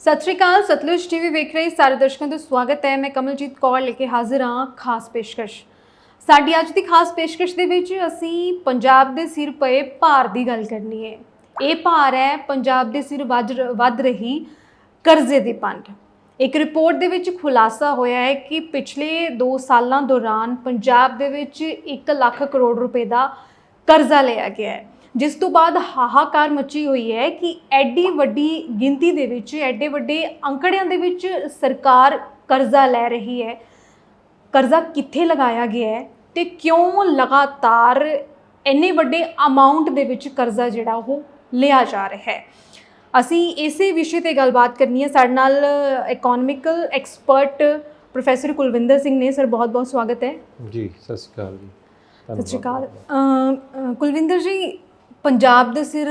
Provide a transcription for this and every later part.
ਸਤਿ ਸ਼੍ਰੀ ਅਕਾਲ, ਸਤਲੁਜ ਟੀਵੀ ਵੇਖ ਰਹੇ ਸਾਰੇ ਦਰਸ਼ਕਾਂ ਦਾ ਸਵਾਗਤ ਹੈ। ਮੈਂ ਕਮਲਜੀਤ ਕੌਰ ਲੈ ਕੇ ਹਾਜ਼ਰ ਹਾਂ ਖਾਸ ਪੇਸ਼ਕਸ਼। ਸਾਡੀ ਅੱਜ ਦੀ ਖਾਸ ਪੇਸ਼ਕਸ਼ ਦੇ ਵਿੱਚ ਅਸੀਂ ਪੰਜਾਬ ਦੇ ਸਿਰ ਪਏ ਭਾਰ ਦੀ ਗੱਲ ਕਰਨੀ ਹੈ। ਇਹ ਭਾਰ ਹੈ ਪੰਜਾਬ ਦੇ ਸਿਰ ਵੱਧ ਵੱਧ ਰਹੀ ਕਰਜ਼ੇ ਦੀ ਪੰਡ। ਇੱਕ ਰਿਪੋਰਟ ਦੇ ਵਿੱਚ ਖੁਲਾਸਾ ਹੋਇਆ ਹੈ ਕਿ ਪਿਛਲੇ 2 ਸਾਲਾਂ ਦੌਰਾਨ ਪੰਜਾਬ ਦੇ ਵਿੱਚ 1 ਲੱਖ ਕਰੋੜ ਰੁਪਏ ਦਾ ਕਰਜ਼ਾ ਲਿਆ ਗਿਆ ਹੈ। ਜਿਸ ਤੋਂ ਬਾਅਦ ਹਾਹਾਕਾਰ ਮਚੀ ਹੋਈ ਹੈ ਕਿ ਐਡੀ ਵੱਡੀ ਗਿਣਤੀ ਦੇ ਵਿੱਚ ਐਡੇ ਵੱਡੇ ਅੰਕੜਿਆਂ ਦੇ ਵਿੱਚ ਸਰਕਾਰ ਕਰਜ਼ਾ ਲੈ ਰਹੀ ਹੈ। ਕਰਜ਼ਾ ਕਿੱਥੇ ਲਗਾਇਆ ਗਿਆ ਹੈ ਤੇ ਕਿਉਂ ਲਗਾਤਾਰ ਇੰਨੇ ਵੱਡੇ ਅਮਾਉਂਟ ਦੇ ਵਿੱਚ ਕਰਜ਼ਾ ਜਿਹੜਾ ਉਹ ਲਿਆ ਜਾ ਰਿਹਾ ਹੈ? ਅਸੀਂ ਇਸੇ ਵਿਸ਼ੇ ਤੇ ਗੱਲਬਾਤ ਕਰਨੀ ਹੈ। ਸਾਡੇ ਨਾਲ economical expert professor Kulwinder Singh ਨੇ। ਸਰ ਬਹੁਤ ਬਹੁਤ ਸਵਾਗਤ ਹੈ। ਜੀ ਸਤਿ ਸ਼੍ਰੀ ਅਕਾਲ ਜੀ। ਸਤਿ ਸ਼੍ਰੀ ਅਕਾਲ। ਕੁਲਵਿੰਦਰ ਜੀ ਪੰਜਾਬ ਦੇ ਸਿਰ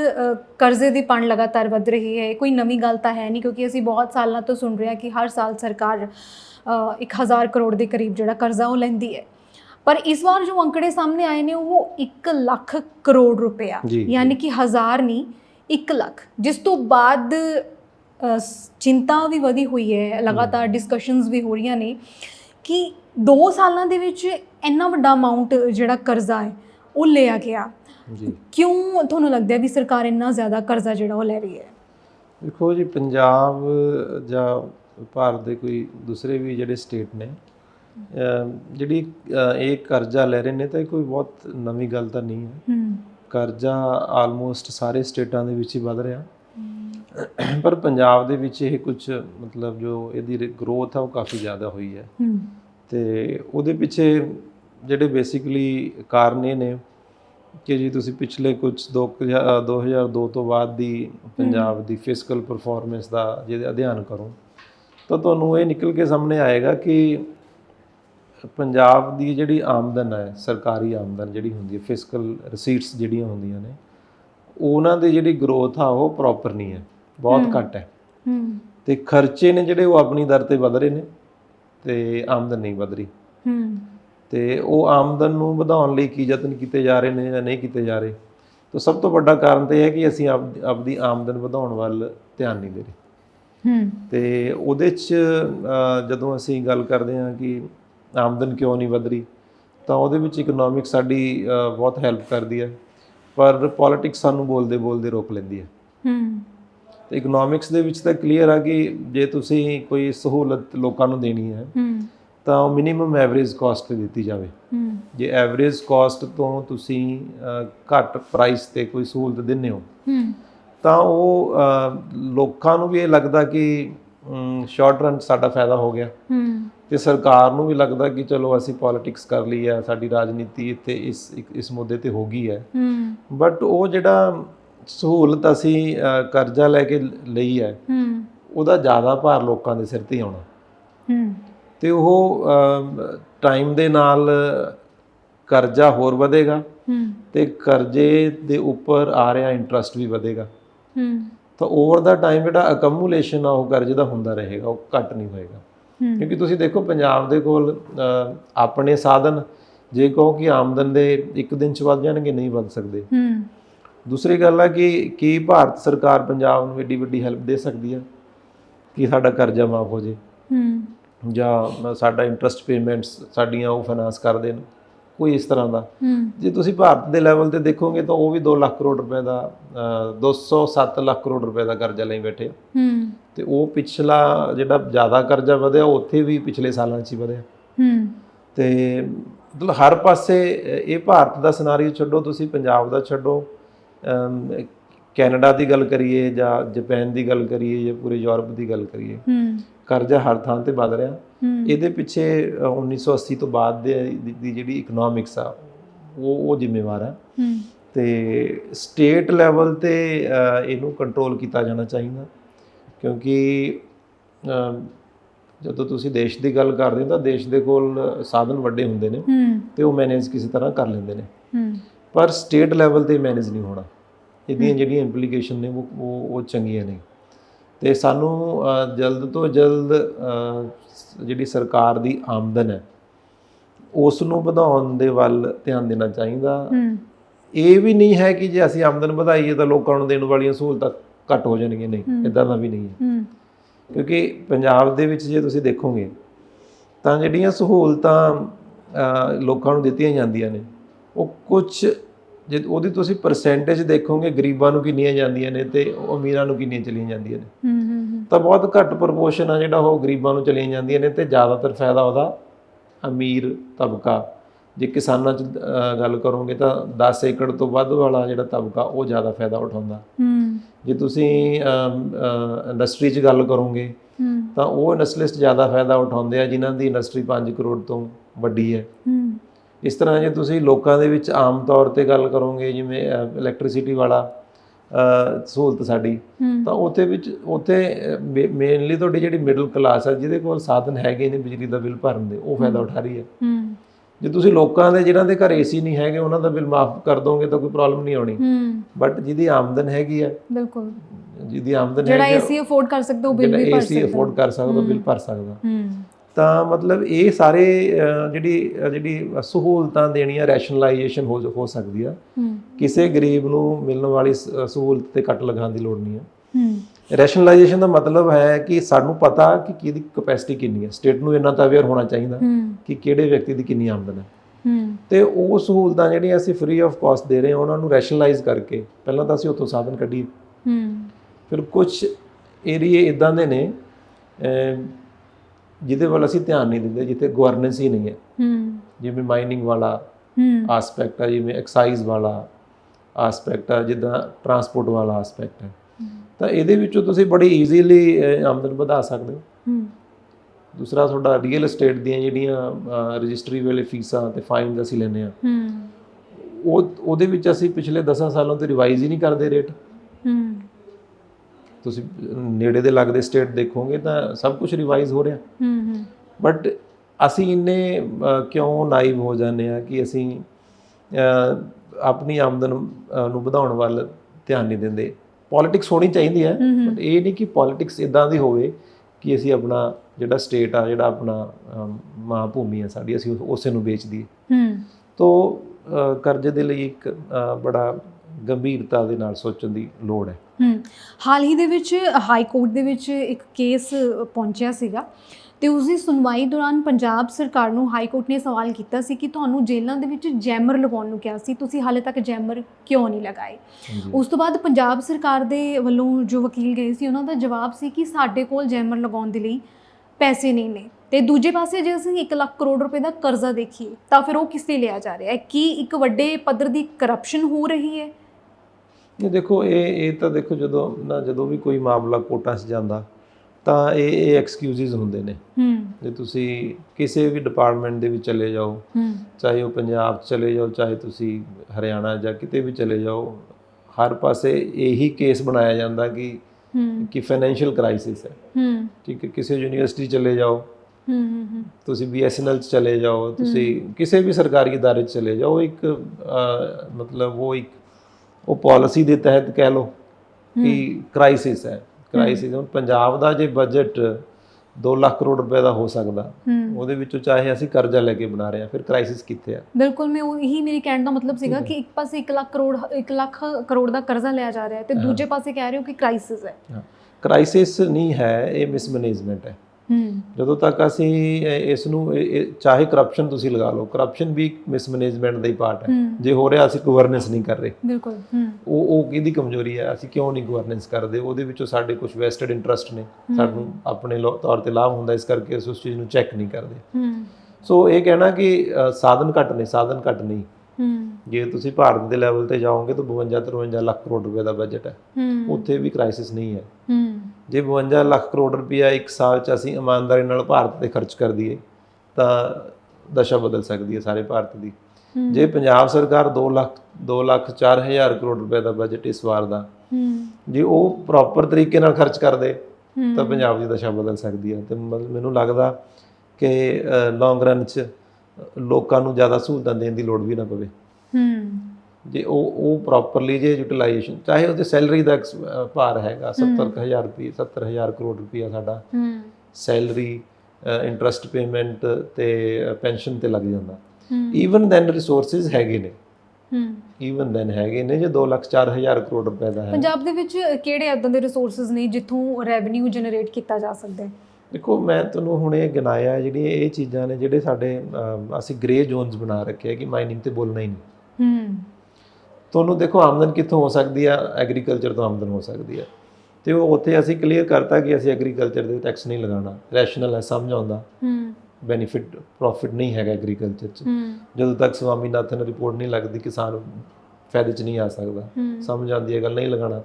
ਕਰਜ਼ੇ ਦੀ ਪੰਡ ਲਗਾਤਾਰ ਵੱਧ ਰਹੀ ਹੈ। ਕੋਈ ਨਵੀਂ ਗੱਲ ਤਾਂ ਹੈ ਨਹੀਂ ਕਿਉਂਕਿ ਅਸੀਂ ਬਹੁਤ ਸਾਲਾਂ ਤੋਂ ਸੁਣ ਰਹੇ ਹਾਂ ਕਿ ਹਰ ਸਾਲ ਸਰਕਾਰ ਅ, 1000 ਕਰੋੜ ਦੇ ਕਰੀਬ ਜਿਹੜਾ ਕਰਜ਼ਾ ਉਹ ਲੈਂਦੀ ਹੈ। ਪਰ ਇਸ ਵਾਰ ਜੋ ਅੰਕੜੇ ਸਾਹਮਣੇ ਆਏ ਨੇ ਉਹ 1 ਲੱਖ ਕਰੋੜ ਰੁਪਇਆ। ਯਾਨੀ ਕਿ ਹਜ਼ਾਰ ਨਹੀਂ 1 ਲੱਖ। ਜਿਸ ਤੋਂ ਬਾਅਦ ਚਿੰਤਾ ਵੀ ਵਧੀ ਹੋਈ ਹੈ ਲਗਾਤਾਰ ਡਿਸਕਸ਼ਨਸ ਵੀ ਹੋ ਰਹੀਆਂ ਨੇ ਕਿ 2 ਸਾਲਾਂ ਦੇ ਵਿੱਚ ਇੰਨਾ ਵੱਡਾ ਅਮਾਉਂਟ ਜਿਹੜਾ ਕਰਜ਼ਾ ਹੈ ਉਹ ਲਿਆ ਗਿਆ। ਜੀ। ਕਿਉਂ ਤੁਹਾਨੂੰ ਲੱਗਦਾ ਹੈ ਵੀ ਸਰਕਾਰ ਇੰਨਾ ਜ਼ਿਆਦਾ ਕਰਜ਼ਾ ਜਿਹੜਾ ਉਹ ਲੈ ਰਹੀ ਹੈ? ਦੇਖੋ ਜੀ ਪੰਜਾਬ ਜਾਂ ਭਾਰਤ ਦੇ ਕੋਈ ਦੂਸਰੇ ਵੀ ਜਿਹੜੇ ਸਟੇਟ ਨੇ ਜਿਹੜੀ ਇਹ ਕਰਜ਼ਾ ਲੈ ਰਹੇ ਨੇ ਤਾਂ ਇਹ ਕੋਈ ਬਹੁਤ ਨਵੀਂ ਗੱਲ ਤਾਂ ਨਹੀਂ ਹੈ। ਕਰਜ਼ਾ ਆਲਮੋਸਟ ਸਾਰੇ ਸਟੇਟਾਂ ਦੇ ਵਿੱਚ ਹੀ ਵੱਧ ਰਿਹਾ। ਪਰ ਪੰਜਾਬ ਦੇ ਵਿੱਚ ਇਹ ਕੁਝ ਮਤਲਬ ਜੋ ਇਹਦੀ ਗਰੋਥ ਹੈ ਉਹ ਕਾਫੀ ਜ਼ਿਆਦਾ ਹੋਈ ਹੂੰ। ਤੇ ਉਹਦੇ ਪਿੱਛੇ ਜਿਹੜੇ ਬੇਸਿਕਲੀ ਕਾਰਨ ਇਹ ਨੇ ਕਿ ਜੀ ਤੁਸੀਂ ਪਿਛਲੇ ਕੁਝ 2002 ਤੋਂ ਬਾਅਦ ਦੀ ਪੰਜਾਬ ਦੀ ਫਿਸਕਲ ਪਰਫਾਰਮੈਂਸ ਦਾ ਜੇ ਅਧਿਐਨ ਕਰੋ ਤਾਂ ਤੁਹਾਨੂੰ ਇਹ ਨਿਕਲ ਕੇ ਸਾਹਮਣੇ ਆਏਗਾ ਕਿ ਪੰਜਾਬ ਦੀ ਜਿਹੜੀ ਆਮਦਨ ਹੈ ਸਰਕਾਰੀ ਆਮਦਨ ਜਿਹੜੀ ਹੁੰਦੀ ਹੈ ਫਿਸਕਲ ਰਸੀਟਸ ਜਿਹੜੀਆਂ ਹੁੰਦੀਆਂ ਨੇ ਉਹਨਾਂ ਦੀ ਜਿਹੜੀ ਗਰੋਥ ਆ ਉਹ ਪ੍ਰੋਪਰ ਨਹੀਂ ਹੈ ਬਹੁਤ ਘੱਟ ਹੈ। ਹੂੰ। ਤੇ ਖਰਚੇ ਨੇ ਜਿਹੜੇ ਉਹ ਆਪਣੀ ਦਰ ਤੇ ਵਧ ਰਹੇ ਨੇ ਤੇ ਆਮਦਨ ਨਹੀਂ ਵਧ ਰਹੀ। ਹੂੰ। ਤੇ ਉਹ ਆਮਦਨ ਨੂੰ ਵਧਾਉਣ ਲਈ ਕੀ ਯਤਨ ਕੀਤੇ ਜਾ ਰਹੇ ਨੇ ਜਾਂ ਨਹੀਂ ਕੀਤੇ ਜਾ ਰਹੇ? ਤਾਂ ਸਭ ਤੋਂ ਵੱਡਾ ਕਾਰਨ ਤਾਂ ਇਹ ਹੈ ਕਿ ਅਸੀਂ ਆਪ- ਆਪਦੀ ਆਮਦਨ ਵਧਾਉਣ ਵੱਲ ਧਿਆਨ ਨਹੀਂ ਦੇ ਰਹੇ। ਹੂੰ। ਤੇ ਉਹਦੇ 'ਚ ਜਦੋਂ ਅਸੀਂ ਗੱਲ ਕਰਦੇ ਹਾਂ ਕਿ ਆਮਦਨ ਕਿਉਂ ਨਹੀਂ ਵਧ ਰਹੀ ਤਾਂ ਉਹਦੇ ਵਿੱਚ ਇਕਨੋਮਿਕ ਸਾਡੀ ਬਹੁਤ ਹੈਲਪ ਕਰਦੀ ਹੈ। ਪਰ ਪੋਲਿਟਿਕਸ ਸਾਨੂੰ ਬੋਲਦੇ ਬੋਲਦੇ ਰੋਕ ਲੈਂਦੀ ਹੈ। ਹੂੰ। ਤੇ ਇਕਨੋਮਿਕਸ ਦੇ ਵਿੱਚ ਤਾਂ ਕਲੀਅਰ ਆ ਕਿ ਜੇ ਤੁਸੀਂ ਕੋਈ ਸਹੂਲਤ ਲੋਕਾਂ ਨੂੰ ਦੇਣੀ ਹੈ ਹੂੰ। ਤਾਂ ਮਿਨੀਮਮ ਐਵਰੇਜ ਕਾਸਟ ਦਿੱਤੀ ਜਾਵੇ। ਜੇ ਐਵਰੇਜ ਕਾਸਟ ਤੋਂ ਤੁਸੀਂ ਘੱਟ ਪ੍ਰਾਈਸ ਤੇ ਕੋਈ ਸਹੂਲਤ ਦਿੰਦੇ ਹੋ ਤਾਂ ਉਹ ਲੋਕਾਂ ਨੂੰ ਵੀ ਇਹ ਲੱਗਦਾ ਕਿ ਸ਼ਾਰਟ ਰਨ ਸਾਡਾ ਫਾਇਦਾ ਹੋ ਗਿਆ। ਤੇ ਸਰਕਾਰ ਨੂੰ ਵੀ ਲੱਗਦਾ ਕਿ ਚਲੋ ਅਸੀਂ ਪੋਲਿਟਿਕਸ ਕਰ ਲਈ ਹੈ ਸਾਡੀ ਰਾਜਨੀਤੀ ਇੱਥੇ ਇਸ ਇਸ ਮੁੱਦੇ ਤੇ ਹੋ ਗਈ ਹੈ। ਬਟ ਉਹ ਜਿਹੜਾ ਸਹੂਲਤ ਅਸੀਂ ਕਰਜ਼ਾ ਲੈ ਕੇ ਲਈ ਹੈ ਉਹਦਾ ਜ਼ਿਆਦਾ ਭਾਰ ਲੋਕਾਂ ਦੇ ਸਿਰ ਤੇ ਆਉਣਾ। ਤੇ ਉਹ ਟਾਈਮ ਦੇ ਨਾਲ ਕਰਜ਼ਾ ਹੋਰ ਵਧੇਗਾ ਹੂੰ। ਤੇ ਕਰਜ਼ੇ ਦੇ ਉੱਪਰ ਆ ਰਿਹਾ ਇੰਟਰਸਟ ਵੀ ਵਧੇਗਾ। ਹੂੰ। ਤਾਂ ਓਵਰ ਦਾ ਟਾਈਮ ਜਿਹੜਾ ਅਕਮੂਲੇਸ਼ਨ ਆ ਉਹ ਕਰਜ਼ੇ ਦਾ ਹੁੰਦਾ ਰਹੇਗਾ ਉਹ ਘਟ ਨਹੀਂ ਹੋਏਗਾ। ਕਿਉਂਕਿ ਤੁਸੀਂ ਦੇਖੋ ਪੰਜਾਬ ਦੇ ਕੋਲ ਆਪਣੇ ਸਾਧਨ ਜੇ ਕਹੋ ਕਿ ਆਮਦਨ ਦੇ ਇੱਕ ਦਿਨ ਚ ਵੱਧ ਜਾਣਗੇ ਨਹੀਂ ਵੱਧ ਸਕਦੇ। ਹੂੰ। ਦੂਸਰੀ ਗੱਲ ਹੈ ਕਿ ਕੀ ਭਾਰਤ ਸਰਕਾਰ ਪੰਜਾਬ ਨੂੰ ਏਡੀ ਵੱਡੀ ਹੈਲਪ ਦੇ ਸਕਦੀ ਹੈ ਕਿ ਸਾਡਾ ਕਰਜ਼ਾ ਮਾਫ ਹੋ ਜੇ? ਹੂੰ। ਜਾਂ ਸਾਡਾ ਇੰਟਰਸਟ ਪੇਮੈਂਟਸ ਸਾਡੀਆਂ ਉਹ ਫਾਈਨਾਂਸ ਕਰ ਦੇਣ ਕੋਈ ਇਸ ਤਰ੍ਹਾਂ ਦਾ। ਜੇ ਤੁਸੀਂ ਭਾਰਤ ਦੇ ਲੈਵਲ ਤੇ ਦੇਖੋਗੇ ਤਾਂ ਉਹ ਵੀ 2 ਲੱਖ ਕਰੋੜ ਰੁਪਏ ਦਾ ਅ, 207 ਲੱਖ ਕਰੋੜ ਰੁਪਏ ਦਾ ਕਰਜ਼ਾ ਲਈ ਬੈਠੇ। ਹੂੰ। ਤੇ ਉਹ ਪਿਛਲਾ ਜਿਹੜਾ ਜ਼ਿਆਦਾ ਕਰਜ਼ਾ ਵਧਿਆ ਉੱਥੇ ਵੀ ਪਿਛਲੇ ਸਾਲਾਂ 'ਚ ਹੀ ਵਧਿਆ। ਹੂੰ। ਤੇ ਮਤਲਬ ਹਰ ਪਾਸੇ ਇਹ ਭਾਰਤ ਦਾ ਸਿਨਾਰੀਓ ਛੱਡੋ ਤੁਸੀਂ ਪੰਜਾਬ ਦਾ ਛੱਡੋ ਕੈਨੇਡਾ ਦੀ ਗੱਲ ਕਰੀਏ ਜਾਂ ਜਾਪਾਨ ਦੀ ਗੱਲ ਕਰੀਏ ਜਾਂ ਪੂਰੇ ਯੂਰਪ ਦੀ ਗੱਲ ਕਰੀਏ ਕਰਜ਼ਾ ਹਰ ਥਾਂ ਤੇ ਵੱਧ ਰਿਹਾ। ਇਹਦੇ ਪਿੱਛੇ ਅ, 1980 ਤੋਂ ਬਾਅਦ ਦੇ ਜਿਹੜੀ ਇਕਨੋਮਿਕਸ ਆ ਉਹ ਉਹ ਜ਼ਿੰਮੇਵਾਰ ਹੂੰ। ਤੇ ਸਟੇਟ ਲੈਵਲ ਤੇ ਇਹਨੂੰ ਕੰਟਰੋਲ ਕੀਤਾ ਜਾਣਾ ਚਾਹੀਦਾ। ਕਿਉਂਕਿ ਜਦੋਂ ਤੁਸੀਂ ਦੇਸ਼ ਦੀ ਗੱਲ ਕਰਦੇ ਹੋ ਤਾਂ ਦੇਸ਼ ਦੇ ਕੋਲ ਸਾਧਨ ਵੱਡੇ ਹੁੰਦੇ ਨੇ ਤੇ ਉਹ ਮੈਨੇਜ ਕਿਸੇ ਤਰ੍ਹਾਂ ਕਰ ਲੈਂਦੇ ਨੇ। ਪਰ ਸਟੇਟ ਲੈਵਲ ਤੇ ਮੈਨੇਜ ਨਹੀਂ ਹੋਣਾ। ਇਹਦੀਆਂ ਜਿਹੜੀਆਂ ਇੰਪਲੀਕੇਸ਼ਨ ਨੇ ਉਹ ਉਹ ਚੰਗੀਆਂ ਨੇ। ਤੇ ਸਾਨੂੰ ਜਲਦ ਤੋਂ ਜਲਦ ਜਿਹੜੀ ਸਰਕਾਰ ਦੀ ਆਮਦਨ ਹੈ ਉਸ ਨੂੰ ਵਧਾਉਣ ਦੇ ਵੱਲ ਧਿਆਨ ਦੇਣਾ ਚਾਹੀਦਾ। ਇਹ ਵੀ ਨਹੀਂ ਹੈ ਕਿ ਜੇ ਅਸੀਂ ਆਮਦਨ ਵਧਾਈਏ ਤਾਂ ਲੋਕਾਂ ਨੂੰ ਦੇਣ ਵਾਲੀਆਂ ਸਹੂਲਤਾਂ ਘੱਟ ਹੋ ਜਾਣਗੀਆਂ। ਨਹੀਂ ਇਦਾਂ ਦਾ ਵੀ ਨਹੀਂ ਹੈ। ਕਿਉਂਕਿ ਪੰਜਾਬ ਦੇ ਵਿੱਚ ਜੇ ਤੁਸੀਂ ਦੇਖੋਗੇ ਤਾਂ ਜਿਹੜੀਆਂ ਸਹੂਲਤਾਂ ਲੋਕਾਂ ਨੂੰ ਦਿੱਤੀਆਂ ਜਾਂਦੀਆਂ ਨੇ ਉਹ ਕੁਝ ਜੇ ਉਹਦੀ ਤੁਸੀਂ ਪਰਸੈਂਟੇਜ ਦੇਖੋਗੇ ਗਰੀਬਾਂ ਨੂੰ ਕਿੰਨੀਆਂ ਜਾਂਦੀਆਂ ਨੇ ਤੇ ਅਮੀਰਾਂ ਨੂੰ ਕਿੰਨੀਆਂ ਚਲੀਆਂ ਜਾਂਦੀਆਂ ਨੇ। ਹੂੰ ਹੂੰ ਹੂੰ। ਤਾਂ ਬਹੁਤ ਘੱਟ ਪ੍ਰਪੋਰਸ਼ਨ ਆ ਜਿਹੜਾ ਉਹ ਗਰੀਬਾਂ ਨੂੰ ਚਲੀਆਂ ਜਾਂਦੀਆਂ ਨੇ ਤੇ ਜ਼ਿਆਦਾਤਰ ਫਾਇਦਾ ਉਹਦਾ ਅਮੀਰ ਤਬਕਾ। ਜੇ ਕਿਸਾਨਾਂ 'ਚ ਗੱਲ ਕਰੋਗੇ ਤਾਂ 10 ਏਕੜ ਤੋਂ ਵੱਧ ਵਾਲਾ ਜਿਹੜਾ ਤਬਕਾ ਉਹ ਜ਼ਿਆਦਾ ਫਾਇਦਾ ਉਠਾਉਂਦਾ। ਹੂੰ। ਜੇ ਤੁਸੀਂ ਇੰਡਸਟਰੀ 'ਚ ਗੱਲ ਕਰੋਗੇ ਤਾਂ ਉਹ ਇੰਡਸਟਰੀਲਿਸਟ ਜ਼ਿਆਦਾ ਫਾਇਦਾ ਉਠਾਉਂਦੇ ਆ ਜਿਨ੍ਹਾਂ ਦੀ ਇੰਡਸਟਰੀ 5 ਕਰੋੜ ਤੋਂ ਵੱਡੀ ਹੂੰ। ਇਸ ਤਰ੍ਹਾਂ ਜੇ ਤੁਸੀਂ ਲੋਕਾਂ ਦੇ ਵਿੱਚ ਆਮ ਤੌਰ ਤੇ ਗੱਲ ਕਰੋਗੇ ਜਿਵੇਂ ਇਲੈਕਟ੍ਰਿਸਿਟੀ ਵਾਲਾ ਸਹੂਲਤ ਸਾਡੀ ਹੂੰ। ਤਾਂ ਉੱਥੇ ਵਿੱਚ ਉੱਥੇ ਮੇਨਲੀ ਤੁਹਾਡੀ ਜਿਹੜੀ ਮਿਡਲ ਕਲਾਸ ਹੈ ਜਿਹਦੇ ਕੋਲ ਸਾਧਨ ਹੈਗੇ ਨੇ ਬਿਜਲੀ ਦਾ ਬਿੱਲ ਭਰਨ ਦੇ ਉਹ ਫਾਇਦਾ ਉਠਾ ਰਹੀ ਹੈ। ਹੂੰ। ਜੇ ਤੁਸੀਂ ਲੋਕਾਂ ਦੇ ਜਿਨ੍ਹਾਂ ਦੇ ਘਰ ਏਸੀ ਨਹੀਂ ਹੈਗੇ ਉਹਨਾਂ ਦਾ ਬਿੱਲ ਮਾਫ ਕਰ ਦੋਗੇ ਤਾਂ ਕੋਈ ਪ੍ਰੋਬਲਮ ਨਹੀਂ ਆਉਣੀ। ਹੂੰ। ਬਟ ਜਿਹਦੀ ਆਮਦਨ ਹੈਗੀ ਹੈ ਬਿਲਕੁਲ। ਜਿਹਦੀ ਆਮਦਨ ਜਿਹੜਾ ਹੈਗੀ ਏਸੀ ਅਫੋਰਡ ਕਰ ਸਕਦਾ ਉਹ ਬਿੱਲ ਵੀ ਜਿਹੜਾ ਭਰ ਏਸੀ ਸਕਦਾ। ਅਫੋਰਡ ਕਰ ਸਕਦਾ ਬਿੱਲ ਭਰ ਸਕਦਾ। ਹੂੰ। ਤਾਂ ਮਤਲਬ ਇਹ ਸਾਰੇ ਜਿਹੜੀ ਜਿਹੜੀ ਸਹੂਲਤਾਂ ਦੇਣੀਆਂ ਰੈਸ਼ਨਲਾਈਜੇਸ਼ਨ ਹੋ ਹੋ ਸਕਦੀ ਆ। ਕਿਸੇ ਗਰੀਬ ਨੂੰ ਮਿਲਣ ਵਾਲੀ ਸਹੂਲਤ ਤੇ ਕੱਟ ਲਗਾਉਣ ਦੀ ਲੋੜ ਨਹੀਂ ਹੂੰ। ਰੈਸ਼ਨਲਾਈਜੇਸ਼ਨ ਦਾ ਮਤਲਬ ਹੈ ਕਿ ਸਾਨੂੰ ਪਤਾ ਕਿ ਕਿਹਦੀ ਕਪੈਸਿਟੀ ਕਿੰਨੀ ਹੈ ਸਟੇਟ ਨੂੰ ਇੰਨਾ ਤਾਂ ਅਵੇਅਰ ਹੋਣਾ ਚਾਹੀਦਾ ਕਿ ਕਿਹੜੇ ਵਿਅਕਤੀ ਦੀ ਕਿੰਨੀ ਆਮਦਨ ਹੈ। ਤੇ ਉਹ ਸਹੂਲਤਾਂ ਜਿਹੜੀਆਂ ਅਸੀਂ ਫ੍ਰੀ ਆਫ ਕਾਸਟ ਦੇ ਰਹੇ ਹਾਂ ਉਹਨਾਂ ਨੂੰ ਰੈਸ਼ਨਲਾਈਜ਼ ਕਰਕੇ ਪਹਿਲਾਂ ਤਾਂ ਅਸੀਂ ਉੱਥੋਂ ਸਾਧਨ ਕੱਢੀਏ। ਹੂੰ। ਫਿਰ ਕੁਝ ਏਰੀਏ ਇਦਾਂ ਦੇ ਨੇ ਜਿਹਦੇ ਵੱਲ ਅਸੀਂ ਧਿਆਨ ਨਹੀਂ ਦਿੰਦੇ ਜਿੱਥੇ ਗਵਰਨੈਂਸ ਹੀ ਨਹੀਂ ਹੈ। ਹੂੰ। ਜਿਵੇਂ ਮਾਈਨਿੰਗ ਵਾਲਾ ਹੂੰ। ਆਸਪੈਕਟ ਹੈ ਜਿਵੇਂ ਐਕਸਾਈਜ਼ ਵਾਲਾ ਆਸਪੈਕਟ ਹੈ ਜਿੱਦਾਂ ਟਰਾਂਸਪੋਰਟ ਵਾਲਾ ਆਸਪੈਕਟ ਹੈ। ਤਾਂ ਇਹਦੇ ਵਿੱਚੋਂ ਤੁਸੀਂ ਬੜੀ ਈਜ਼ੀਲੀ ਆਮਦਨ ਵਧਾ ਸਕਦੇ ਹੋ। ਹੂੰ। ਦੂਸਰਾ ਤੁਹਾਡਾ ਰੀਅਲ ਏਸਟੇਟ ਦੀਆਂ ਜਿਹੜੀਆਂ ਰਜਿਸਟਰੀ ਵੇਲੇ ਫੀਸਾਂ ਤੇ ਫਾਈਨਸ ਅਸੀਂ ਲੈਂਦੇ ਆ ਹੂੰ। ਉਹ ਉਹਦੇ ਵਿੱਚ ਅਸੀਂ ਪਿਛਲੇ 10 ਸਾਲਾਂ ਤੋਂ ਰਿਵਾਈਜ਼ ਹੀ ਨਹੀਂ ਕਰਦੇ ਰੇਟ ਹੂੰ। ਤੁਸੀਂ ਨੇੜੇ ਦੇ ਲੱਗਦੇ ਸਟੇਟ ਦੇਖੋਗੇ ਤਾਂ ਸਭ ਕੁਝ ਰਿਵਾਈਜ਼ ਹੋ ਰਿਹਾ। ਹੂੰ ਹੂੰ। ਬਟ ਅਸੀਂ ਇੰਨੇ ਕਿਉਂ ਨਾਈਵ ਹੋ ਜਾਂਦੇ ਆ ਕਿ ਅਸੀਂ ਆਪਣੀ ਆਮਦਨ ਨੂੰ ਵਧਾਉਣ ਵੱਲ ਧਿਆਨ ਨਹੀਂ ਦਿੰਦੇ। ਪੋਲਿਟਿਕਸ ਹੋਣੀ ਚਾਹੀਦੀ ਹੈ ਬਟ ਇਹ ਨਹੀਂ ਕਿ ਪੋਲਿਟਿਕਸ ਇਦਾਂ ਦੀ ਹੋਵੇ ਕਿ ਅਸੀਂ ਆਪਣਾ ਜਿਹੜਾ ਸਟੇਟ ਆ ਜਿਹੜਾ ਆਪਣਾ ਮਾਂ ਭੂਮੀ ਆ ਸਾਡੀ ਅਸੀਂ ਉਸ- ਨੂੰ ਵੇਚ ਦਈਏ। ਹੂੰ। ਤੋ ਕਰਜ਼ੇ ਦੇ ਲਈ ਇੱਕ ਬੜਾ ਗੰਭੀਰਤਾ ਦੇ ਨਾਲ ਸੋਚਣ ਦੀ ਲੋੜ ਹੈ। ਹੂੰ। ਹਾਲ ਹੀ ਦੇ ਵਿੱਚ ਹਾਈ ਕੋਰਟ ਦੇ ਵਿੱਚ ਇੱਕ ਕੇਸ ਪਹੁੰਚਿਆ ਸੀਗਾ ਤੇ ਉਸ ਦੀ ਸੁਣਵਾਈ ਦੌਰਾਨ ਪੰਜਾਬ ਸਰਕਾਰ ਨੂੰ ਹਾਈ ਕੋਰਟ ਨੇ ਸਵਾਲ ਕੀਤਾ ਸੀ ਕਿ ਤੁਹਾਨੂੰ ਜੇਲ੍ਹਾਂ ਦੇ ਵਿੱਚ ਜੈਮਰ ਲਗਾਉਣ ਨੂੰ ਕਿਹਾ ਸੀ। ਤੁਸੀਂ ਹਾਲੇ ਤੱਕ ਜੈਮਰ ਕਿਉਂ ਨਹੀਂ ਲਗਾਏ? ਉਸ ਤੋਂ ਬਾਅਦ ਪੰਜਾਬ ਸਰਕਾਰ ਦੇ ਵੱਲੋਂ ਜੋ ਵਕੀਲ ਗਏ ਸੀ ਉਹਨਾਂ ਦਾ ਜਵਾਬ ਸੀ ਕਿ ਸਾਡੇ ਕੋਲ ਜੈਮਰ ਲਗਾਉਣ ਦੇ ਲਈ ਪੈਸੇ ਨਹੀਂ ਨੇ ਤੇ ਦੂਜੇ ਪਾਸੇ ਜੇ ਅਸੀਂ 1 ਲੱਖ ਕਰੋੜ ਰੁਪਏ ਦਾ ਕਰਜ਼ਾ ਦੇਖੀਏ ਤਾਂ ਫਿਰ ਉਹ ਕਿਸ ਲਈ ਲਿਆ ਜਾ ਰਿਹਾ ਹੈ? ਕੀ ਇੱਕ ਵੱਡੇ ਪੱਧਰ ਦੀ ਕਰਪਸ਼ਨ ਹੋ ਰਹੀ ਹੈ? ਇਹ ਦੇਖੋ ਇਹ ਇਹ ਤਾਂ ਦੇਖੋ ਜਦੋਂ ਨਾ ਜਦੋਂ ਵੀ ਕੋਈ ਮਾਮਲਾ ਕੋਰਟਾਂ 'ਚ ਜਾਂਦਾ ਤਾਂ ਇਹ ਇਹ ਐਕਸਕਿਊਜ਼ਸ ਹੁੰਦੇ ਨੇ ਹੂੰ ਜੇ ਤੁਸੀਂ ਕਿਸੇ ਵੀ ਡਿਪਾਰਟਮੈਂਟ ਦੇ ਵਿੱਚ ਚਲੇ ਜਾਓ ਹੂੰ ਚਾਹੇ ਉਹ ਪੰਜਾਬ 'ਚ ਚਲੇ ਜਾਓ ਚਾਹੇ ਤੁਸੀਂ ਹਰਿਆਣਾ ਜਾਂ ਕਿਤੇ ਵੀ ਚਲੇ ਜਾਓ ਹਰ ਪਾਸੇ ਇਹੀ ਕੇਸ ਬਣਾਇਆ ਜਾਂਦਾ ਕਿ ਹੂੰ ਕਿ ਫਾਈਨੈਂਸ਼ੀਅਲ ਕ੍ਰਾਈਸਿਸ ਹੈ ਹੂੰ ਠੀਕ ਹੈ ਕਿਸੇ ਯੂਨੀਵਰਸਿਟੀ ਚਲੇ ਜਾਓ ਹੂੰ ਹੂੰ ਹੂੰ ਤੁਸੀਂ ਬੀਐਸਐਨਐਲ 'ਚ ਚਲੇ ਜਾਓ ਤੁਸੀਂ ਕਿਸੇ ਵੀ ਸਰਕਾਰੀ ادارے 'ਚ ਚਲੇ ਜਾਓ ਇੱਕ ਅਹ, ਮਤਲਬ ਉਹ ਇੱਕ ਉਹ ਪਾਲਿਸੀ ਦੇ ਤਹਿਤ ਕਹਿ ਲਓ ਕਿ ਕ੍ਰਾਈਸਿਸ ਹੈ। ਕ੍ਰਾਈਸਿਸ ਹੁਣ ਪੰਜਾਬ ਦਾ ਜੇ ਬਜਟ 2 ਲੱਖ ਕਰੋੜ ਰੁਪਏ ਦਾ ਹੋ ਸਕਦਾ ਉਹਦੇ ਵਿੱਚੋਂ ਚਾਹੇ ਅਸੀਂ ਕਰਜ਼ਾ ਲੈ ਕੇ ਬਣਾ ਰਹੇ ਹਾਂ ਫਿਰ ਕ੍ਰਾਈਸਿਸ ਕਿੱਥੇ ਆ? ਬਿਲਕੁਲ ਮੈਂ ਉਹ ਮੇਰੀ ਕਹਿਣ ਦਾ ਮਤਲਬ ਸੀਗਾ ਕਿ ਇੱਕ ਪਾਸੇ 1 ਲੱਖ ਕਰੋੜ 1 ਲੱਖ ਕਰੋੜ ਦਾ ਕਰਜ਼ਾ ਲਿਆ ਜਾ ਰਿਹਾ ਹੈ ਤੇ ਦੂਜੇ ਪਾਸੇ ਕਹਿ ਰਹੇ ਹੋ ਕਿ ਕ੍ਰਾਈਸਿਸ ਹੈ। ਕ੍ਰਾਈਸਿਸ ਨਹੀਂ ਹੈ ਇਹ ਮਿਸਮੈਨੇਜਮੈਂਟ ਹੂੰ। ਜਦੋਂ ਤੱਕ ਅਸੀਂ ਇਸ ਨੂੰ ਚਾਹੇ ਕਰਪਸ਼ਨ ਤੁਸੀਂ ਲਗਾ ਲਓ ਕਰਪਸ਼ਨ ਵੀ ਮਿਸਮੈਨੇਜਮੈਂਟ ਦਾ ਹੀ ਪਾਰਟ ਹੈ। ਜੇ ਹੋ ਰਿਹਾ ਅਸੀਂ ਗਵਰਨੈਂਸ ਨਹੀਂ ਕਰ ਰਹੇ। ਬਿਲਕੁਲ ਉਹ ਉਹ ਕਿਹਦੀ ਕਮਜ਼ੋਰੀ ਹੈ? ਅਸੀਂ ਕਿਉਂ ਨਹੀਂ ਗਵਰਨੈਂਸ ਕਰਦੇ? ਉਹਦੇ ਵਿੱਚੋਂ ਸਾਡੇ ਕੁਝ ਵੈਸਟਡ ਇੰਟਰਸਟ ਨੇ। ਸਾਨੂੰ ਆਪਣੇ ਤੌਰ ਤੇ ਲਾਭ ਹੁੰਦਾ ਇਸ ਕਰਕੇ ਅਸੀਂ ਉਸ ਚੀਜ਼ ਨੂੰ ਚੈੱਕ ਨਹੀਂ ਕਰਦੇ। ਸੋ ਇਹ ਕਹਿਣਾ ਕਿ ਸਾਧਨ ਘੱਟ ਨੇ ਸਾਧਨ ਘੱਟ ਨਹੀਂ। ਜੇ ਤੁਸੀਂ ਭਾਰਤ ਦੇ ਲੈਵਲ ਤੇ ਜਾਓਗੇ ਤਾਂ 52 53 ਲੱਖ ਕਰੋੜ ਰੁਪਏ ਦਾ ਬਜਟ ਹੈ। ਹੂੰ। ਉੱਥੇ ਵੀ ਕ੍ਰਾਈਸਿਸ ਨਹੀਂ ਹੈ। ਹੂੰ। ਜੇ 52 ਲੱਖ ਕਰੋੜ ਰੁਪਇਆ ਇੱਕ ਸਾਲ 'ਚ ਅਸੀਂ ਇਮਾਨਦਾਰੀ ਨਾਲ ਭਾਰਤ ਤੇ ਖਰਚ ਕਰ ਦਈਏ ਤਾਂ ਦਸ਼ਾ ਬਦਲ ਸਕਦੀ ਹੈ ਸਾਰੇ ਭਾਰਤ ਦੀ। ਜੇ ਪੰਜਾਬ ਸਰਕਾਰ 2 ਲੱਖ 2 ਲੱਖ 4 ਹਜ਼ਾਰ ਕਰੋੜ ਰੁਪਏ ਦਾ ਬਜਟ ਇਸ ਵਾਰ ਦਾ ਹੂੰ। ਜੇ ਉਹ ਪ੍ਰੋਪਰ ਤਰੀਕੇ ਨਾਲ ਖਰਚ ਕਰਦੇ। ਤਾਂ ਪੰਜਾਬ ਦੀ ਦਸ਼ਾ ਬਦਲ ਸਕਦੀ ਹੈ। ਤੇ ਮੈਨੂੰ ਲੱਗਦਾ ਕਿ ਲੌਂਗ ਰਨ 'ਚ ਲੋਕਾਂ ਨੂੰ ਜ਼ਿਆਦਾ ਸਹੂਲਤਾਂ ਦੇਣ ਦੀ ਲੋੜ ਵੀ ਨਾ ਪਵੇ। ਹੂੰ। ਜੇ ਉਹ ਉਹ ਪ੍ਰੋਪਰਲੀ ਜੇ ਯੂਟਿਲਾਈਜੇਸ਼ਨ ਚਾਹੇ ਉਹਦੇ ਸੈਲਰੀ ਦਾ ਭਾਰ ਹੈਗਾ 70000 ਰੁਪਏ 70000 ਕਰੋੜ ਰੁਪਏ ਸਾਡਾ। ਹੂੰ। ਸੈਲਰੀ ਇੰਟਰਸਟ ਪੇਮੈਂਟ ਤੇ ਪੈਨਸ਼ਨ ਤੇ ਲੱਗ ਜਾਂਦਾ। ਈਵਨ ਦੈਨ ਰਿਸੋਰਸਿਸ ਹੈਗੇ ਨੇ। ਹੂੰ। ਈਵਨ ਦੈਨ ਹੈਗੇ ਨੇ ਜੇ 2 ਲੱਖ 4000 ਕਰੋੜ ਰੁਪਏ ਦਾ ਹੈ। ਪੰਜਾਬ ਦੇ ਵਿੱਚ ਕਿਹੜੇ ਇਦਾਂ ਦੇ ਰਿਸੋਰਸਸ ਨੇ ਜਿੱਥੋਂ ਰੈਵਨਿਊ ਜਨਰੇਟ ਕੀਤਾ ਜਾ ਸਕਦਾ ਹੈ? ਦੇਖੋ ਮੈਂ ਤੁਹਾਨੂੰ ਹੁਣ ਇਹ ਗਿਣਾਇਆ ਜਿਹੜੀਆਂ ਇਹ ਚੀਜ਼ਾਂ ਨੇ ਜਿਹੜੇ ਸਾਡੇ ਅਸੀਂ ਗ੍ਰੇ ਜ਼ੋਨਸ ਬਣਾ ਰੱਖੇ ਆ ਕਿ ਮਾਈਨਿੰਗ ਤੇ ਬੋਲਣਾ ਹੀ ਨਹੀਂ। ਹੂੰ। ਤੁਹਾਨੂੰ ਦੇਖੋ ਆਮਦਨ ਕਿੱਥੋਂ ਹੋ ਸਕਦੀ ਆ ਐਗਰੀਕਲਚਰ ਤੋਂ ਆਮਦਨ ਹੋ ਸਕਦੀ ਆ ਤੇ ਉਹ ਉੱਥੇ ਅਸੀਂ ਕਲੀਅਰ ਕਰਤਾ ਕਿ ਅਸੀਂ ਐਗਰੀਕਲਚਰ ਦੇ ਟੈਕਸ ਨਹੀਂ ਲਗਾਉਣਾ। ਰੈਸ਼ਨਲ ਹੈ ਸਮਝ ਆਉਂਦਾ। ਹੂੰ। ਬੈਨੀਫਿਟ ਪ੍ਰੋਫਿਟ ਨਹੀਂ ਹੈਗਾ ਐਗਰੀਕਲਚਰ 'ਚ। ਜਦੋਂ ਤੱਕ ਸਵਾਮੀਨਾਥਨ ਰਿਪੋਰਟ ਨਹੀਂ ਲੱਗਦੀ ਕਿਸਾਨ ਫਾਇਦੇ 'ਚ ਨਹੀਂ ਆ ਸਕਦਾ। ਸਮਝ ਆਉਂਦੀ ਹੈ ਗੱਲ ਨਹੀਂ ਲਗਾਉਣਾ।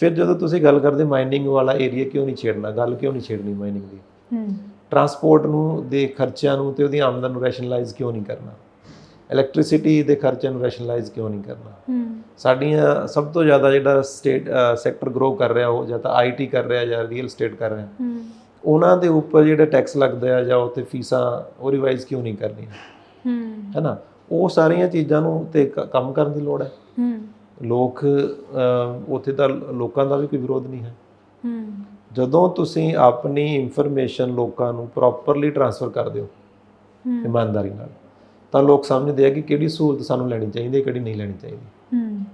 ਫਿਰ ਜਦੋਂ ਤੁਸੀਂ ਗੱਲ ਕਰਦੇ ਮਾਈਨਿੰਗ ਵਾਲਾ ਏਰੀਆ ਕਿਉਂ ਨਹੀਂ ਛੇੜਨਾ? ਗੱਲ ਕਿਉਂ ਨਹੀਂ ਛੇੜਨੀ ਮਾਈਨਿੰਗ ਦੀ? ਹੂੰ। ਟਰਾਂਸਪੋਰਟ ਨੂੰ ਦੇ ਖਰਚਿਆਂ ਨੂੰ ਤੇ ਉਹਦੀ ਆਮਦਨ ਨੂੰ ਰੈਸ਼ਨਲਾਈਜ਼ ਕਿਉਂ ਨਹੀਂ ਕਰਨਾ? ਇਲੈਕਟ੍ਰਿਸਿਟੀ ਦੇ ਖਰਚਿਆਂ ਨੂੰ ਰੈਸ਼ਨਲਾਈਜ਼ ਕਿਉਂ ਨਹੀਂ ਕਰਨਾ? ਹੂੰ। ਸਾਡੀਆਂ ਸਭ ਤੋਂ ਜ਼ਿਆਦਾ ਜਿਹੜਾ ਸਟੇਟ ਸੈਕਟਰ ਗਰੋ ਕਰ ਰਿਹਾ ਉਹ ਜਾਂ ਤਾਂ ਆਈਟੀ ਕਰ ਰਿਹਾ ਜਾਂ ਰੀਅਲ ਸਟੇਟ ਕਰ ਰਿਹਾ ਹੂੰ। ਉਹਨਾਂ ਦੇ ਉੱਪਰ ਜਿਹੜਾ ਟੈਕਸ ਲੱਗਦਾ ਹੈ ਜਾਂ ਉੱਤੇ ਫੀਸਾਂ ਉਹ ਰਿਵਾਈਜ਼ ਕਿਉਂ ਨਹੀਂ ਕਰਨੀਆਂ? ਹੂੰ। ਹੈਨਾ ਉਹ ਸਾਰੀਆਂ ਚੀਜ਼ਾਂ ਨੂੰ ਤੇ ਕੰਮ ਕਰਨ ਦੀ ਲੋੜ ਹੈ। ਹੂੰ। ਲੋਕ ਉੱਥੇ ਤਾਂ ਲੋਕਾਂ ਦਾ ਵੀ ਕੋਈ ਵਿਰੋਧ ਨਹੀਂ ਹੈ। ਹੂੰ। ਜਦੋਂ ਤੁਸੀਂ ਆਪਣੀ ਇਨਫੋਰਮੇਸ਼ਨ ਲੋਕਾਂ ਨੂੰ ਪ੍ਰੋਪਰਲੀ ਟਰਾਂਸਫਰ ਕਰਦੇ ਹੋ ਹੂੰ। ਇਮਾਨਦਾਰੀ ਨਾਲ ਤਾਂ ਲੋਕ ਸਮਝਦੇ ਆ ਕਿ ਕਿਹੜੀ ਸਹੂਲਤ ਸਾਨੂੰ ਲੈਣੀ ਚਾਹੀਦੀ ਹੈ ਕਿਹੜੀ ਨਹੀਂ ਲੈਣੀ ਚਾਹੀਦੀ। ਹੂੰ।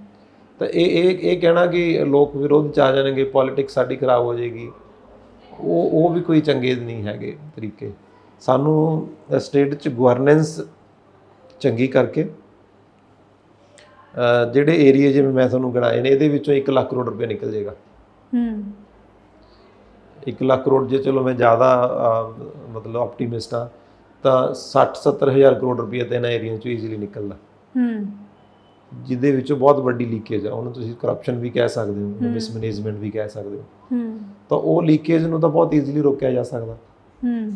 ਤਾਂ ਇਹ ਇਹ ਇਹ ਕਹਿਣਾ ਕਿ ਲੋਕ ਵਿਰੋਧ ਚ ਆ ਜਾਣਗੇ ਪੋਲਿਟਿਕਸ ਸਾਡੀ ਖਰਾਬ ਹੋ ਜਾਏਗੀ ਉਹ ਉਹ ਵੀ ਕੋਈ ਚੰਗੇ ਨਹੀਂ ਹੈਗੇ ਤਰੀਕੇ। ਸਾਨੂੰ ਸਟੇਟ ਚ ਗਵਰਨੈਂਸ ਚੰਗੀ ਕਰਕੇ ਜਿਹੜੇ ਏਰੀਆ ਜਿਵੇਂ ਮੈਂ ਤੁਹਾਨੂੰ ਗਣਾਏ ਨੇ ਇਹਦੇ ਵਿੱਚੋਂ 1 ਲੱਖ ਕਰੋੜ ਰੁਪਏ ਨਿਕਲ ਜਾਏਗਾ। ਹੂੰ। 1 ਲੱਖ ਕਰੋੜ ਜੇ ਚਲੋ ਮੈਂ ਜ਼ਿਆਦਾ ਮਤਲਬ ਆਪਟੀਮਿਸਟ ਆ ਤਾਂ 60 70 ਹਜ਼ਾਰ ਕਰੋੜ ਰੁਪਏ ਤਾਂ ਇਹਨਾਂ ਏਰੀਆ ਚੋਂ ਈਜ਼ੀਲੀ ਨਿਕਲਦਾ। ਹੂੰ। ਜਿਹਦੇ ਵਿੱਚੋਂ ਬਹੁਤ ਵੱਡੀ ਲੀਕੇਜ ਆ। ਉਹਨੂੰ ਤੁਸੀਂ ਕਰਪਸ਼ਨ ਵੀ ਕਹਿ ਸਕਦੇ ਹੋ ਮਿਸਮੈਨੇਜਮੈਂਟ ਵੀ ਕਹਿ ਸਕਦੇ ਹੋ। ਹੂੰ। ਤਾਂ ਉਹ ਲੀਕੇਜ ਨੂੰ ਤਾਂ ਬਹੁਤ ਈਜ਼ੀਲੀ ਰੋਕਿਆ ਜਾ ਸਕਦਾ। ਹੂੰ।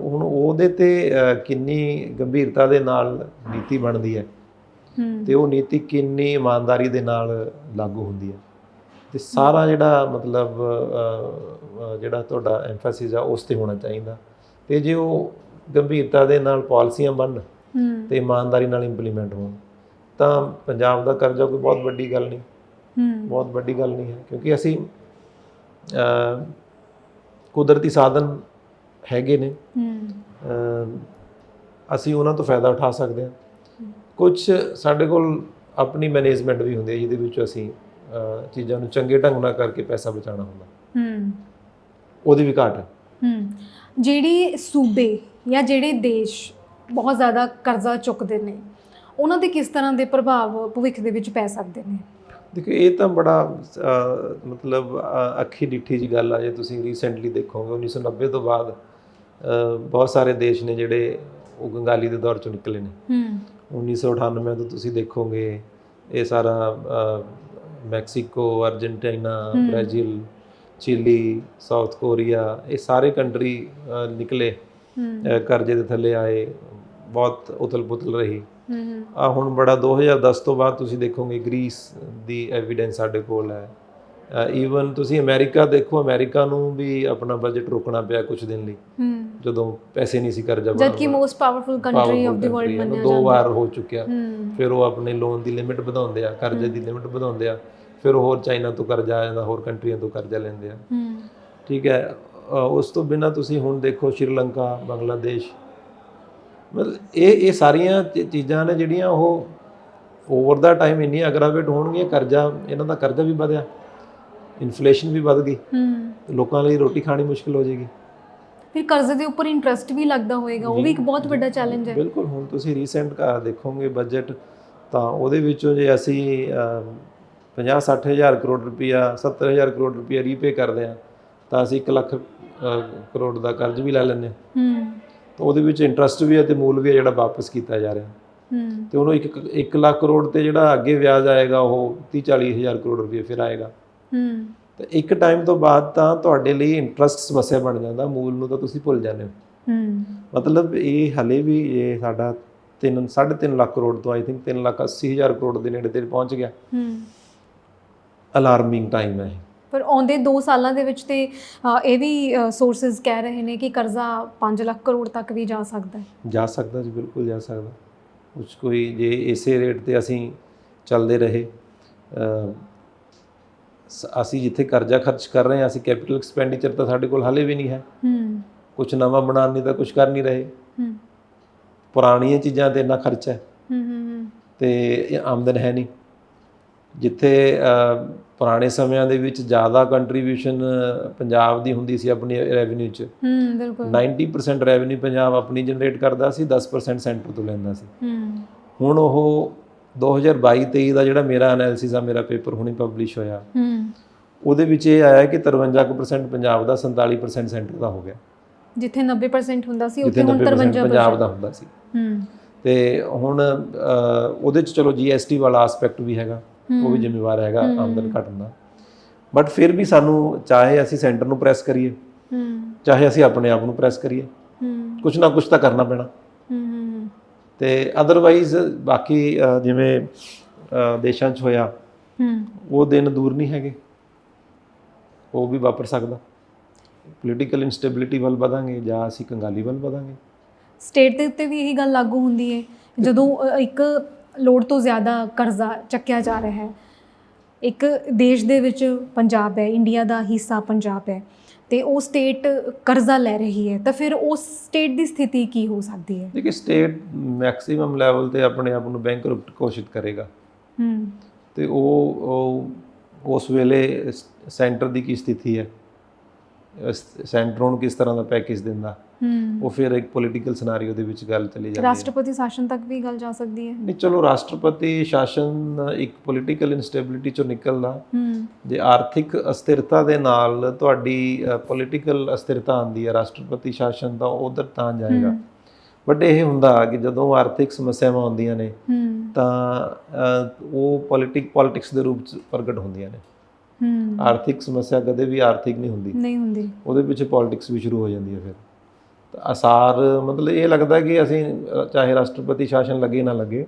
ਹੁਣ ਉਹਦੇ ਤੇ ਕਿੰਨੀ ਗੰਭੀਰਤਾ ਦੇ ਨਾਲ ਨੀਤੀ ਬਣਦੀ ਹੂੰ ਤੇ ਉਹ ਨੀਤੀ ਕਿੰਨੀ ਇਮਾਨਦਾਰੀ ਦੇ ਨਾਲ ਲਾਗੂ ਹੁੰਦੀ ਹੈ। ਤੇ ਸਾਰਾ ਜਿਹੜਾ ਮਤਲਬ ਜਿਹੜਾ ਤੁਹਾਡਾ ਐਮਫੈਸਿਸ ਆ ਉਸ ਤੇ ਹੋਣਾ ਚਾਹੀਦਾ। ਤੇ ਜੇ ਉਹ ਗੰਭੀਰਤਾ ਦੇ ਨਾਲ ਪਾਲਿਸੀਆਂ ਬਣਨ ਤੇ ਇਮਾਨਦਾਰੀ ਨਾਲ ਇੰਪਲੀਮੈਂਟ ਹੋਣ ਤਾਂ ਪੰਜਾਬ ਦਾ ਕਰਜ਼ਾ ਕੋਈ ਬਹੁਤ ਵੱਡੀ ਗੱਲ ਨਹੀਂ। ਹੂੰ। ਬਹੁਤ ਵੱਡੀ ਗੱਲ ਨਹੀਂ ਹੈ ਕਿਉਂਕਿ ਅਸੀਂ ਕੁਦਰਤੀ ਸਾਧਨ ਹੈਗੇ ਨੇ। ਅਸੀਂ ਉਹਨਾਂ ਤੋਂ ਫਾਇਦਾ ਉਠਾ ਸਕਦੇ ਹਾਂ। ਕੁਝ ਸਾਡੇ ਕੋਲ ਆਪਣੀ ਮੈਨੇਜਮੈਂਟ ਵੀ ਹੁੰਦੀ ਹੈ ਜਿਹਦੇ ਵਿੱਚ ਅਸੀਂ ਚੀਜ਼ਾਂ ਨੂੰ ਚੰਗੇ ਢੰਗ ਨਾਲ ਕਰਕੇ ਪੈਸਾ ਬਚਾਉਣਾ ਹੁੰਦਾ। ਹੂੰ। ਉਹਦੀ ਵੀ ਘਾਟ ਹੈ। ਹੂੰ। ਜਿਹੜੀ ਸੂਬੇ ਜਾਂ ਜਿਹੜੇ ਦੇਸ਼ ਬਹੁਤ ਜ਼ਿਆਦਾ ਕਰਜ਼ਾ ਚੁੱਕਦੇ ਨੇ ਉਹਨਾਂ ਦੇ ਕਿਸ ਤਰ੍ਹਾਂ ਦੇ ਪ੍ਰਭਾਵ ਭਵਿੱਖ ਦੇ ਵਿੱਚ ਪੈ ਸਕਦੇ ਨੇ? ਦੇਖੋ ਇਹ ਤਾਂ ਬੜਾ ਮਤਲਬ ਅੱਖੀ ਡਿੱਠੀ ਜੀ ਗੱਲ ਆ। ਜੇ ਤੁਸੀਂ ਰੀਸੈਂਟਲੀ ਦੇਖੋਗੇ 1990 ਤੋਂ ਬਾਅਦ ਬਹੁਤ ਸਾਰੇ ਦੇਸ਼ ਨੇ ਜਿਹੜੇ ਉਹ ਗੰਗਾਲੀ ਦੇ ਦੌਰ ਚੋਂ ਨਿਕਲੇ ਨੇ। ਹੂੰ। 1998 ਤੋਂ ਤੁਸੀਂ ਦੇਖੋਗੇ ਇਹ ਸਾਰਾ Mexico Argentina Brazil Chile South Korea ਇਹ ਸਾਰੇ ਕੰਟਰੀ ਨਿਕਲੇ ਕਰਜ਼ੇ ਦੇ ਥੱਲੇ ਆਏ ਬਹੁਤ ਉਥਲ-ਪੁਥਲ ਰਹੀ। ਹੂੰ ਆ ਹੁਣ ਬੜਾ 2010 ਤੋਂ ਬਾਅਦ ਤੁਸੀਂ ਦੇਖੋਗੇ ਗ੍ਰੀਸ ਦੀ ਐਵੀਡੈਂਸ ਸਾਡੇ ਕੋਲ ਹੈ। ਈਵਨ ਤੁਸੀਂ ਅਮਰੀਕਾ ਦੇਖੋ ਅਮਰੀਕਾ ਨੂੰ ਵੀ ਆਪਣਾ ਬਜਟ ਰੋਕਣਾ ਪਿਆ ਕੁਝ ਦਿਨ ਲਈ। ਜਦੋਂ ਪੈਸੇ ਨਹੀਂ ਸੀ ਕਰਜ਼ਾ ਜਦ ਕਿ most powerful country of the world ਹੈ, ਮੰਨਿਆ ਦੋ ਜਾਂਦਾ। ਵਾਰ ਹੋ ਚੁੱਕਿਆ। ਫਿਰ ਉਹ ਆਪਣੇ ਲੋਨ ਦੀ ਲਿਮਿਟ ਵਧਾਉਂਦੇ ਆ ਕਰਜ਼ੇ ਦੀ ਲਿਮਿਟ ਵਧਾਉਂਦੇ ਆ। ਫਿਰ ਹੋਰ ਚਾਈਨਾ ਤੋਂ ਕਰਜ਼ਾ ਆ ਜਾਂਦਾ ਹੋਰ ਕੰਟਰੀਆਂ ਤੋਂ ਕਰਜ਼ਾ ਲੈਂਦੇ ਆ। ਠੀਕ ਹੈ। ਉਸ ਤੋਂ ਬਿਨਾ ਤੁਸੀਂ ਹੁਣ ਦੇਖੋ ਸ਼੍ਰੀਲੰਕਾ ਬੰਗਲਾਦੇਸ਼ ਮਤਲਬ ਇਹ ਇਹ ਸਾਰੀਆਂ ਚੀਜ਼ਾਂ ਨੇ ਜਿਹੜੀਆਂ ਉਹ ਓਵਰ ਦਾ ਟਾਈਮ ਇੰਨੀ ਅਗਰਾਵੇਟ ਹੋਣਗੀਆਂ ਕਰਜ਼ਾ ਇਹਨਾਂ ਦਾ ਕਰਜ਼ਾ ਵੀ ਵਧਿਆ। ਇਨਫਲੇਸ਼ਨ ਵੀ ਵੱਧ ਗਈ। ਹੂੰ। ਲੋਕਾਂ ਲਈ ਰੋਟੀ ਖਾਣੀ ਮੁਸ਼ਕਲ ਹੋ ਜਾਏਗੀ। ਫਿਰ ਕਰਜ਼ੇ ਦੇ ਉੱਪਰ ਇੰਟਰਸਟ ਵੀ ਲੱਗਦਾ ਹੋਏਗਾ ਉਹ ਵੀ ਇੱਕ ਬਹੁਤ ਵੱਡਾ ਚੈਲੰਜ ਹੈ। ਬਿਲਕੁਲ ਹੁਣ ਤੁਸੀਂ ਰੀਸੈਂਟ ਦੇਖੋਗੇ ਬਜਟ ਤਾਂ ਉਹਦੇ ਵਿੱਚੋਂ ਜੇ ਅਸੀਂ 50 60 ਹਜ਼ਾਰ ਕਰੋੜ ਰੁਪਇਆ 70 ਹਜ਼ਾਰ ਕਰੋੜ ਰੁਪਇਆ ਰੀਪੇ ਕਰਦੇ ਆ ਤਾਂ ਅਸੀਂ 1 ਲੱਖ ਕਰੋੜ ਦਾ ਕਰਜ਼ ਵੀ ਲੈ ਲੈਂਦੇ ਹਾਂ। ਤਾਂ ਉਹਦੇ ਵਿੱਚ ਇੰਟਰਸਟ ਵੀ ਹੈ ਤੇ ਮੂਲ ਵੀ ਹੈ ਜਿਹੜਾ ਵਾਪਸ ਕੀਤਾ ਜਾ ਰਿਹਾ। ਹੂੰ। ਤੇ ਉਹਨੂੰ 1 1 ਲੱਖ ਕਰੋੜ ਤੇ ਜਿਹੜਾ ਅੱਗੇ ਵਿਆਜ ਆਏਗਾ ਉਹ 30 40 ਹਜ਼ਾਰ ਕਰੋੜ ਰੁਪਏ ਫਿਰ ਆਏਗਾ। ਹੂੰ। ਤੇ ਇੱਕ ਟਾਈਮ ਤੋਂ ਬਾਅਦ ਤਾਂ ਤੁਹਾਡੇ ਲਈ ਇੰਟਰਸਟ ਸਮੱਸਿਆ ਬਣ ਜਾਂਦਾ ਮੂਲ ਨੂੰ ਤਾਂ ਤੁਸੀਂ ਭੁੱਲ ਜਾਂਦੇ ਹੋ। ਹੂੰ। ਮਤਲਬ ਇਹ ਹਲੇ ਵੀ ਇਹ ਸਾਡਾ 3 3.5 ਲੱਖ ਕਰੋੜ ਤੋਂ ਆਈ ਥਿੰਕ 3 ਲੱਖ 80 ਹਜ਼ਾਰ ਕਰੋੜ ਦੇ ਨੇੜੇ ਤੇ ਪਹੁੰਚ ਗਿਆ। ਹੂੰ। ਅਲਾਰਮਿੰਗ ਟਾਈਮ ਹੈ। ਪਰ ਆਉਂਦੇ 2 ਸਾਲਾਂ ਦੇ ਵਿੱਚ ਤੇ ਇਹ ਵੀ ਸੋਰਸਸ ਕਹਿ ਰਹੇ ਨੇ ਕਿ ਕਰਜ਼ਾ 5 ਲੱਖ ਕਰੋੜ ਤੱਕ ਵੀ ਜਾ ਸਕਦਾ ਹੈ। ਜਾ ਸਕਦਾ ਜੀ ਬਿਲਕੁਲ ਜਾ ਸਕਦਾ। ਕੁਛ ਕੋਈ ਜੇ ਇਸੇ ਰੇਟ ਤੇ ਅਸੀਂ ਚੱਲਦੇ ਰਹੇ ਅਸੀਂ ਜਿੱਥੇ ਕਰਜ਼ਾ ਖਰਚ ਕਰ ਰਹੇ ਹਾਂ ਅਸੀਂ ਕੈਪੀਟਲ ਐਕਸਪੈਂਡੀਚਰ ਤਾਂ ਸਾਡੇ ਕੋਲ ਹਲੇ ਵੀ ਨਹੀਂ ਹੈ। ਹੂੰ। ਕੁਝ ਨਵਾਂ ਬਣਾਉਣ ਨਹੀਂ ਤਾਂ ਕੁਝ ਕਰ ਨਹੀਂ ਰਹੇ। ਹੂੰ। ਪੁਰਾਣੀਆਂ ਚੀਜ਼ਾਂ ਤੇ ਇੰਨਾ ਖਰਚਾ ਹੈ। ਹੂੰ ਹੂੰ ਤੇ ਇਹ ਆਮਦਨ ਹੈ ਨਹੀਂ। ਜਿੱਥੇ ਪੁਰਾਣੇ ਸਮਿਆਂ ਦੇ ਵਿੱਚ ਜ਼ਿਆਦਾ ਕੰਟਰੀਬਿਊਸ਼ਨ ਪੰਜਾਬ ਦੀ ਹੁੰਦੀ ਸੀ ਆਪਣੀ ਰੈਵਨਿਊ 'ਚ। ਹੂੰ ਬਿਲਕੁਲ। 90% ਰੈਵਨਿਊ ਪੰਜਾਬ ਆਪਣੀ ਜਨਰੇਟ ਕਰਦਾ ਸੀ 10% ਸੈਂਟਰ ਤੋਂ ਲੈਂਦਾ ਸੀ। ਹੂੰ। ਹੁਣ ਉਹ 2022-23 ਦਾ ਜਿਹੜਾ ਮੇਰਾ ਐਨਾਲਿਸਿਸ ਆ ਮੇਰਾ ਪੇਪਰ ਹੁਣੇ ਪਬਲਿਸ਼ ਹੋਇਆ। ਹੂੰ। ਉਹਦੇ ਵਿੱਚ ਇਹ ਆਇਆ ਕਿ 53% ਪੰਜਾਬ ਦਾ 47% ਸੈਂਟਰ ਦਾ ਹੋ ਗਿਆ। ਜਿੱਥੇ 90% ਹੁੰਦਾ ਸੀ ਉੱਥੇ ਹੁਣ 90% 53% ਪੰਜਾਬ ਦਾ ਹੁੰਦਾ ਸੀ। ਹੂੰ। ਤੇ ਹੁਣ ਉਹਦੇ ਚ ਚਲੋ ਜੀਐਸਟੀ ਵਾਲਾ ਐਸਪੈਕਟ ਵੀ ਹੈਗਾ ਉਹ ਵੀ ਜ਼ਿੰਮੇਵਾਰ ਹੈਗਾ ਆਮਦਨ ਘਟਣ ਦਾ। ਬਟ ਫਿਰ ਵੀ ਸਾਨੂੰ ਚਾਹੇ ਅਸੀਂ ਸੈਂਟਰ ਨੂੰ ਪ੍ਰੈਸ ਕਰੀਏ ਹੂੰ। ਚਾਹੇ ਅਸੀਂ ਆਪਣੇ ਆਪ ਨੂੰ ਪ੍ਰੈਸ ਕਰੀਏ ਹੂੰ। ਕੁਝ ਨਾ ਕੁਝ ਤਾਂ ਕਰਨਾ ਪੈਣਾ। ਤੇ ਅਦਰਵਾਈਜ਼ ਬਾਕੀ ਜਿਵੇਂ ਦੇਸ਼ਾਂ 'ਚ ਹੋਇਆ ਹੂੰ। ਉਹ ਦਿਨ ਦੂਰ ਨਹੀਂ ਹੈਗੇ। ਉਹ ਵੀ ਵਾਪਰ ਸਕਦਾ। ਪੋਲੀਟੀਕਲ ਇਨਸਟੇਬਿਲਿਟੀ ਵੱਲ ਵਧਾਂਗੇ ਜਾਂ ਅਸੀਂ ਕੰਗਾਲੀ ਵੱਲ ਵਧਾਂਗੇ। ਸਟੇਟ ਦੇ ਉੱਤੇ ਵੀ ਇਹੀ ਗੱਲ ਲਾਗੂ ਹੁੰਦੀ ਹੈ ਜਦੋਂ ਇੱਕ ਲੋੜ ਤੋਂ ਜ਼ਿਆਦਾ ਕਰਜ਼ਾ ਚੱਕਿਆ ਜਾ ਰਿਹਾ ਹੈ। ਇੱਕ ਦੇਸ਼ ਦੇ ਵਿੱਚ ਪੰਜਾਬ ਹੈ ਇੰਡੀਆ ਦਾ ਹਿੱਸਾ ਪੰਜਾਬ ਹੈ। ਤੇ ਉਹ ਸਟੇਟ ਕਰਜ਼ਾ ਲੈ ਰਹੀ ਹੈ ਤਾਂ ਫਿਰ ਉਸ ਸਟੇਟ ਦੀ ਸਥਿਤੀ ਕੀ ਹੋ ਸਕਦੀ ਹੈ? ਦੇਖੀ ਸਟੇਟ ਮੈਕਸਿਮਮ ਲੈਵਲ ਤੇ ਆਪਣੇ ਆਪ ਨੂੰ ਬੈਂਕਰਪਟ ਘੋਸ਼ਿਤ ਕਰੇਗਾ। ਹੂੰ। ਤੇ ਉਹ ਉਸ ਵੇਲੇ ਸੈਂਟਰ ਦੀ ਕੀ ਸਥਿਤੀ ਹੈ? ਸੈਂਟਰ ਨੂੰ ਕਿਸ ਤਰ੍ਹਾਂ ਦਾ ਪੈਕੇਜ ਦਿੰਦਾ? ਹੂੰ ਉਹ ਫਿਰ ਇੱਕ ਪੋਲੀਟੀਕਲ ਸਿਨੈਰੀਓ ਦੇ ਵਿੱਚ ਗੱਲ ਚਲੀ ਜਾਂਦੀ ਹੈ। ਰਾਸ਼ਟਰਪਤੀ ਸ਼ਾਸਨ ਤੱਕ ਵੀ ਗੱਲ ਜਾ ਸਕਦੀ ਹੈ। ਨਹੀਂ ਚਲੋ ਰਾਸ਼ਟਰਪਤੀ ਸ਼ਾਸਨ ਇੱਕ ਪੋਲੀਟੀਕਲ ਇਨਸਟੇਬਿਲਿਟੀ ਚੋਂ ਨਿਕਲਦਾ। ਜੇ ਆਰਥਿਕ ਅਸਥਿਰਤਾ ਦੇ ਨਾਲ ਤੁਹਾਡੀ ਪੋਲੀਟੀਕਲ ਅਸਥਿਰਤਾ ਆਉਂਦੀ ਹੈ ਰਾਸ਼ਟਰਪਤੀ ਸ਼ਾਸਨ ਤਾਂ ਉਧਰ ਤਾਂ ਜਾਏਗਾ। ਬਟ ਇਹ ਹੁੰਦਾ ਕਿ ਜਦੋਂ ਆਰਥਿਕ ਸਮੱਸਿਆਵਾਂ ਆਉਂਦੀਆਂ ਨੇ ਤਾਂ ਉਹ ਪੋਲਿਟਿਕ ਪੋਲਿਟਿਕਸ ਦੇ ਰੂਪ ਚ ਪ੍ਰਗਟ ਹੁੰਦੀਆਂ ਨੇ। ਹੂੰ। ਆਰਥਿਕ ਸਮੱਸਿਆ ਕਦੇ ਵੀ ਆਰਥਿਕ ਨਹੀਂ ਹੁੰਦੀ। ਨਹੀਂ ਹੁੰਦੀ। ਉਹਦੇ ਵਿੱਚ ਪੋਲਿਟਿਕਸ ਵੀ ਸ਼ੁਰੂ ਹੋ ਜਾਂਦੀ ਹੈ ਫਿਰ। ਤਾਂ ਅਸਾਰ ਮਤਲਬ ਇਹ ਲੱਗਦਾ ਕਿ ਅਸੀਂ ਚਾਹੇ ਰਾਸ਼ਟਰਪਤੀ ਸ਼ਾਸਨ ਲੱਗੇ ਨਾ ਲੱਗੇ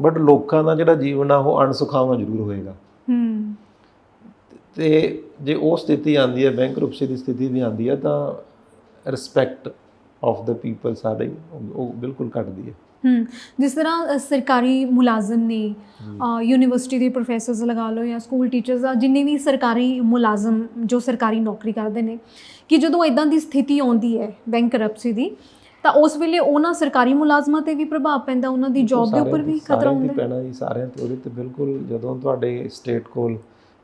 ਬਟ ਲੋਕਾਂ ਦਾ ਜਿਹੜਾ ਜੀਵਨ ਆ ਉਹ ਅਣਸੁਖਾਵਾਂ ਜ਼ਰੂਰ ਹੋਏਗਾ। ਹੂੰ। ਤੇ ਜੇ ਉਹ ਸਥਿਤੀ ਆਂਦੀ ਹੈ ਬੈਂਕਰਪਸੀ ਦੀ ਸਥਿਤੀ ਵੀ ਆਂਦੀ ਹੈ ਤਾਂ ਰਿਸਪੈਕਟ ਆਫ ਦਾ ਪੀਪਲ ਉਹ- ਉਹ ਬਿਲਕੁਲ ਘਟਦੀ ਹੈ। ਹੂੰ ਜਿਸ ਤਰ੍ਹਾਂ ਅ, ਸਰਕਾਰੀ ਮੁਲਾਜ਼ਮ ਨੇ ਅ, ਯੂਨੀਵਰਸਿਟੀ ਦੇ ਪ੍ਰੋਫੈਸਰਸ ਲਗਾ ਲਓ ਜਾਂ ਸਕੂਲ ਟੀਚਰਸ ਆ ਜਿੰਨੇ ਵੀ ਸਰਕਾਰੀ ਮੁਲਾਜ਼ਮ ਜੋ ਸਰਕਾਰੀ ਨੌਕਰੀ ਕਰਦੇ ਨੇ ਕਿ ਜਦੋਂ ਇਦਾਂ ਦੀ ਸਥਿਤੀ ਆਉਂਦੀ ਹੈ ਬੈਂਕ ਕਰਪਸੀ ਦੀ ਤਾਂ ਉਸ ਵੇਲੇ ਉਹਨਾਂ ਸਰਕਾਰੀ ਮੁਲਾਜ਼ਮਾਂ ਤੇ ਵੀ ਪ੍ਰਭਾਵ ਪੈਂਦਾ ਉਹਨਾਂ ਦੀ ਜੌਬ ਦੇ ਸਾਰਿਆਂ ਉੱਪਰ ਤੇ- ਵੀ ਖਤਰਾ ਸਾਰਿਆਂ ਤੇ ਹੁੰਦਾ ਹੈ। ਪੈਣਾ ਜੀ ਸਾਰਿਆਂ ਤੇ ਉਹਦੇ ਤੇ ਬਿਲਕੁਲ ਜਦੋਂ ਤੁਹਾਡੇ ਸਟੇਟ ਕੋਲ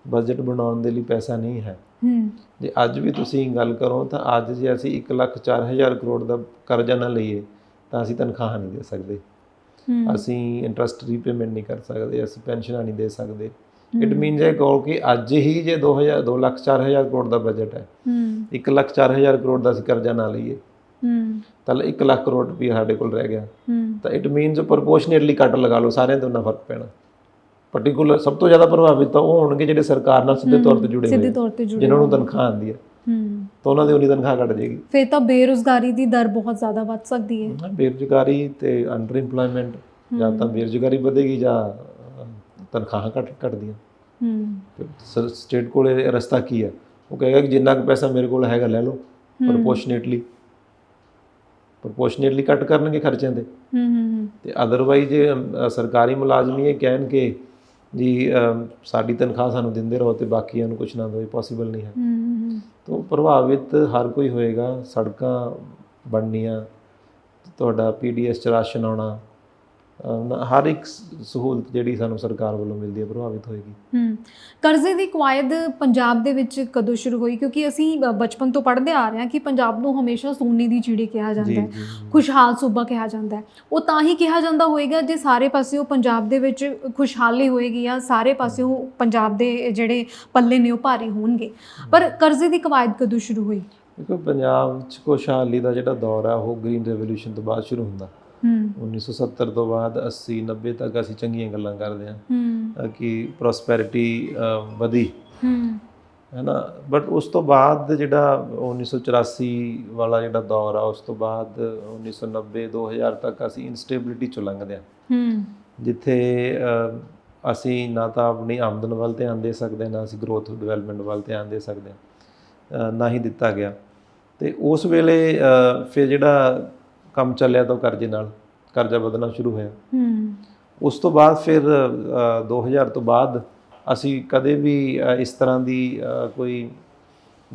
ਬਜਟ ਬਣਾਉਣ ਦੇ ਲਈ ਪੈਸਾ ਨਹੀਂ ਹੈ ਹੂੰ। ਜੇ ਅੱਜ ਵੀ ਤੁਸੀਂ ਗੱਲ ਕਰੋ ਤਾਂ ਅੱਜ ਜੇ ਅਸੀਂ 1 ਲੱਖ 4000 ਕਰੋੜ ਦਾ ਕਰਜ਼ਾ ਨਾ ਲਈਏ ਤਾਂ ਅਸੀਂ ਤਨਖਾਹਾਂ ਨਹੀਂ ਦੇ ਸਕਦੇ। ਅਸੀਂ ਇੰਟਰਸਟ ਰੀਪੇਮੈਂਟ ਨਹੀਂ ਕਰ ਸਕਦੇ ਅਸੀਂ ਪੈਨਸ਼ਨਾਂ ਨਹੀਂ ਦੇ ਸਕਦੇ। ਇਟ ਮੀਨਸ ਇਹ ਕਹੋ ਕਿ ਅੱਜ ਹੀ ਜੇ 2000 2 ਲੱਖ 4000 ਕਰੋੜ ਦਾ ਬਜਟ ਹੈ। ਹੂੰ। 1 ਲੱਖ 4000 ਕਰੋੜ ਦਾ ਅਸੀਂ ਕਰਜ਼ਾ ਨਾ ਲਈਏ। ਹੂੰ। ਤਾਂ 1 ਲੱਖ ਕਰੋੜ ਰੁਪਏ ਸਾਡੇ ਕੋਲ ਰਹਿ ਗਿਆ। ਹੂੰ। ਤਾਂ ਇਟ ਮੀਨਸ ਪ੍ਰੋਪੋਰਸ਼ਨੇਟਲੀ ਕੱਟ ਲਗਾ ਲਓ ਸਾਰਿਆਂ ਤੋਂ ਨਾ ਫ਼ਰਕ ਪੈਣਾ। ਪਾਰਟਿਕੂਲਰ ਸਭ ਤੋਂ ਜ਼ਿਆਦਾ ਪ੍ਰਭਾਵਿਤ ਤਾਂ ਉਹ ਹੋਣਗੇ ਜਿਹੜੇ ਸਰਕਾਰ ਨਾਲ ਸਿੱਧੇ ਤੌਰ ਤੇ ਜੁੜੇ ਹੋਏ ਸਿੱਧੇ ਤੌਰ ਤੇ ਜੁੜੇ ਜਿਨ੍ਹਾਂ ਨੂੰ ਤਨਖਾਹ ਆਉਂਦੀ ਹੈ। ਹੂੰ। ਤਾਂ ਉਹਨਾਂ ਦੀ ਉਨੀ ਤਨਖਾਹ ਘਟ ਜਾਏਗੀ। ਫਿਰ ਤਾਂ ਬੇਰੁਜ਼ਗਾਰੀ ਦੀ ਦਰ ਬਹੁਤ ਜ਼ਿਆਦਾ ਵੱਧ ਸਕਦੀ ਹੈ। ਬੇਰੁਜ਼ਗਾਰੀ ਤੇ ਅੰਡਰ ਇੰਪਲੋਇਮੈਂਟ ਜਾਂ ਤਾਂ ਬੇਰੁਜ਼ਗਾਰੀ ਵਧੇਗੀ ਜਾਂ ਤਨਖਾਹਾਂ ਘਟ ਘਟਦੀਆਂ। ਹੂੰ। ਸਟੇਟ ਕੋਲ ਇਹ ਰਸਤਾ ਕੀ ਹੈ? ਉਹ ਕਹੇਗਾ ਕਿ ਜਿੰਨਾ ਕੁ ਪੈਸਾ ਮੇਰੇ ਕੋਲ ਹੈਗਾ ਲੈ ਲਓ ਪ੍ਰੋਪੋਰਸ਼ਨੇਟਲੀ ਪ੍ਰੋਪੋਰਸ਼ਨੇਟਲੀ ਕੱਟ ਕਰਨਗੇ ਖਰਚਿਆਂ ਦੇ। ਹੂੰ ਹੂੰ ਤੇ ਅਦਰਵਾਈਜ਼ ਜੇ ਸਰਕਾਰੀ ਮੁਲਾਜ਼ਮ ਇਹ ਕਹਿਣ ਕਿ ਜੀ ਸਾਡੀ ਤਨਖਾਹ ਸਾਨੂੰ ਦਿੰਦੇ ਰਹੋ ਤੇ ਬਾਕੀਆਂ ਨੂੰ ਕੁਝ ਨਾ ਇਹ ਪੋਸੀਬਲ ਨਹੀਂ ਹੈ। ਤੋਂ ਪ੍ਰਭਾਵਿਤ ਹਰ ਕੋਈ ਹੋਏਗਾ ਸੜਕਾਂ ਬਣਨੀਆਂ ਤੁਹਾਡਾ ਪੀਡੀਐਸ ਚ ਰਾਸ਼ਨ ਆਉਣਾ ਹਰ ਇੱਕ ਸਹੂਲਤ ਜਿਹੜੀ ਸਾਨੂੰ ਸਰਕਾਰ ਵੱਲੋਂ ਮਿਲਦੀ ਹੈ ਪ੍ਰਭਾਵਿਤ ਹੋਏਗੀ। ਹੂੰ। ਕਰਜ਼ੇ ਦੀ ਕਵਾਇਦ ਪੰਜਾਬ ਦੇ ਵਿੱਚ ਕਦੋਂ ਸ਼ੁਰੂ ਹੋਈ? ਕਿਉਂਕਿ ਅਸੀਂ ਬਚਪਨ ਤੋਂ ਪੜ੍ਹਦੇ ਆ ਰਹੇ ਹਾਂ ਕਿ ਪੰਜਾਬ ਨੂੰ ਹਮੇਸ਼ਾ ਸੋਨੇ ਦੀ ਚਿੜੀ ਕਿਹਾ ਜਾਂਦਾ ਹੈ। ਖੁਸ਼ਹਾਲ ਸੂਬਾ ਕਿਹਾ ਜਾਂਦਾ ਹੈ। ਉਹ ਤਾਂ ਹੀ ਕਿਹਾ ਜਾਂਦਾ ਹੋਵੇਗਾ ਜੇ ਸਾਰੇ ਪਾਸਿਓਂ ਪੰਜਾਬ ਦੇ ਵਿੱਚ ਖੁਸ਼ਹਾਲੀ ਹੋਏਗੀ ਜਾਂ ਸਾਰੇ ਪਾਸਿਓਂ ਪੰਜਾਬ ਦੇ ਜਿਹੜੇ ਪੱਲੇ ਨੇ ਉਹ ਭਾਰੀ ਹੋਣਗੇ। ਪਰ ਕਰਜ਼ੇ ਦੀ ਕਵਾਇਦ ਕਦੋਂ ਸ਼ੁਰੂ ਹੋਈ? ਦੇਖੋ ਪੰਜਾਬ ਚ ਖੁਸ਼ਹਾਲੀ ਦਾ ਜਿਹੜਾ ਦੌਰ ਹੈ ਉਹ ਗ੍ਰੀਨ ਰੈਵੋਲੂਸ਼ਨ ਤੋਂ ਬਾਅਦ ਸ਼ੁਰੂ ਹੁੰਦਾ। 1970 ਤੋਂ ਬਾਅਦ 80 90 ਤੱਕ ਅਸੀਂ ਚੰਗੀਆਂ ਗੱਲਾਂ ਕਰਦੇ ਹਾਂ। ਅ, ਕਿ ਪ੍ਰੋਸਪੈਰਿਟੀ ਵਧੀ। ਹੂੰ। ਨਾ ਬਟ ਉਸ ਤੋਂ ਬਾਅਦ ਜਿਹੜਾ 1984 ਵਾਲਾ ਜਿਹੜਾ ਦੌਰ ਆ ਉਸ ਤੋਂ ਬਾਅਦ 1990 2000 ਤੱਕ ਅਸੀਂ ਇਨਸਟੇਬਿਲਿਟੀ ਚੋਂ ਲੰਘਦੇ ਹਾਂ। ਹੂੰ। ਜਿੱਥੇ ਅਸੀਂ ਨਾ ਤਾਂ ਆਪਣੀ ਆਮਦਨ ਵੱਲ ਧਿਆਨ ਦੇ ਸਕਦੇ ਨਾ ਅਸੀਂ ਗਰੋਥ ਡਿਵੈਲਪਮੈਂਟ ਵੱਲ ਧਿਆਨ ਦੇ ਸਕਦੇ ਨਾ ਹੀ ਦਿੱਤਾ ਗਿਆ। ਤੇ ਉਸ ਵੇਲੇ ਫਿਰ ਜਿਹੜਾ ਕੰਮ ਚੱਲਿਆ ਤਾਂ ਉਹ ਕਰਜ਼ੇ ਨਾਲ ਕਰਜ਼ਾ ਵਧਣਾ ਸ਼ੁਰੂ ਹੋਇਆ। ਹੂੰ ਉਸ ਤੋਂ ਬਾਅਦ ਫਿਰ ਅ, 2000 ਤੋਂ ਬਾਅਦ ਅਸੀਂ ਕਦੇ ਵੀ ਇਸ ਤਰ੍ਹਾਂ ਦੀ ਕੋਈ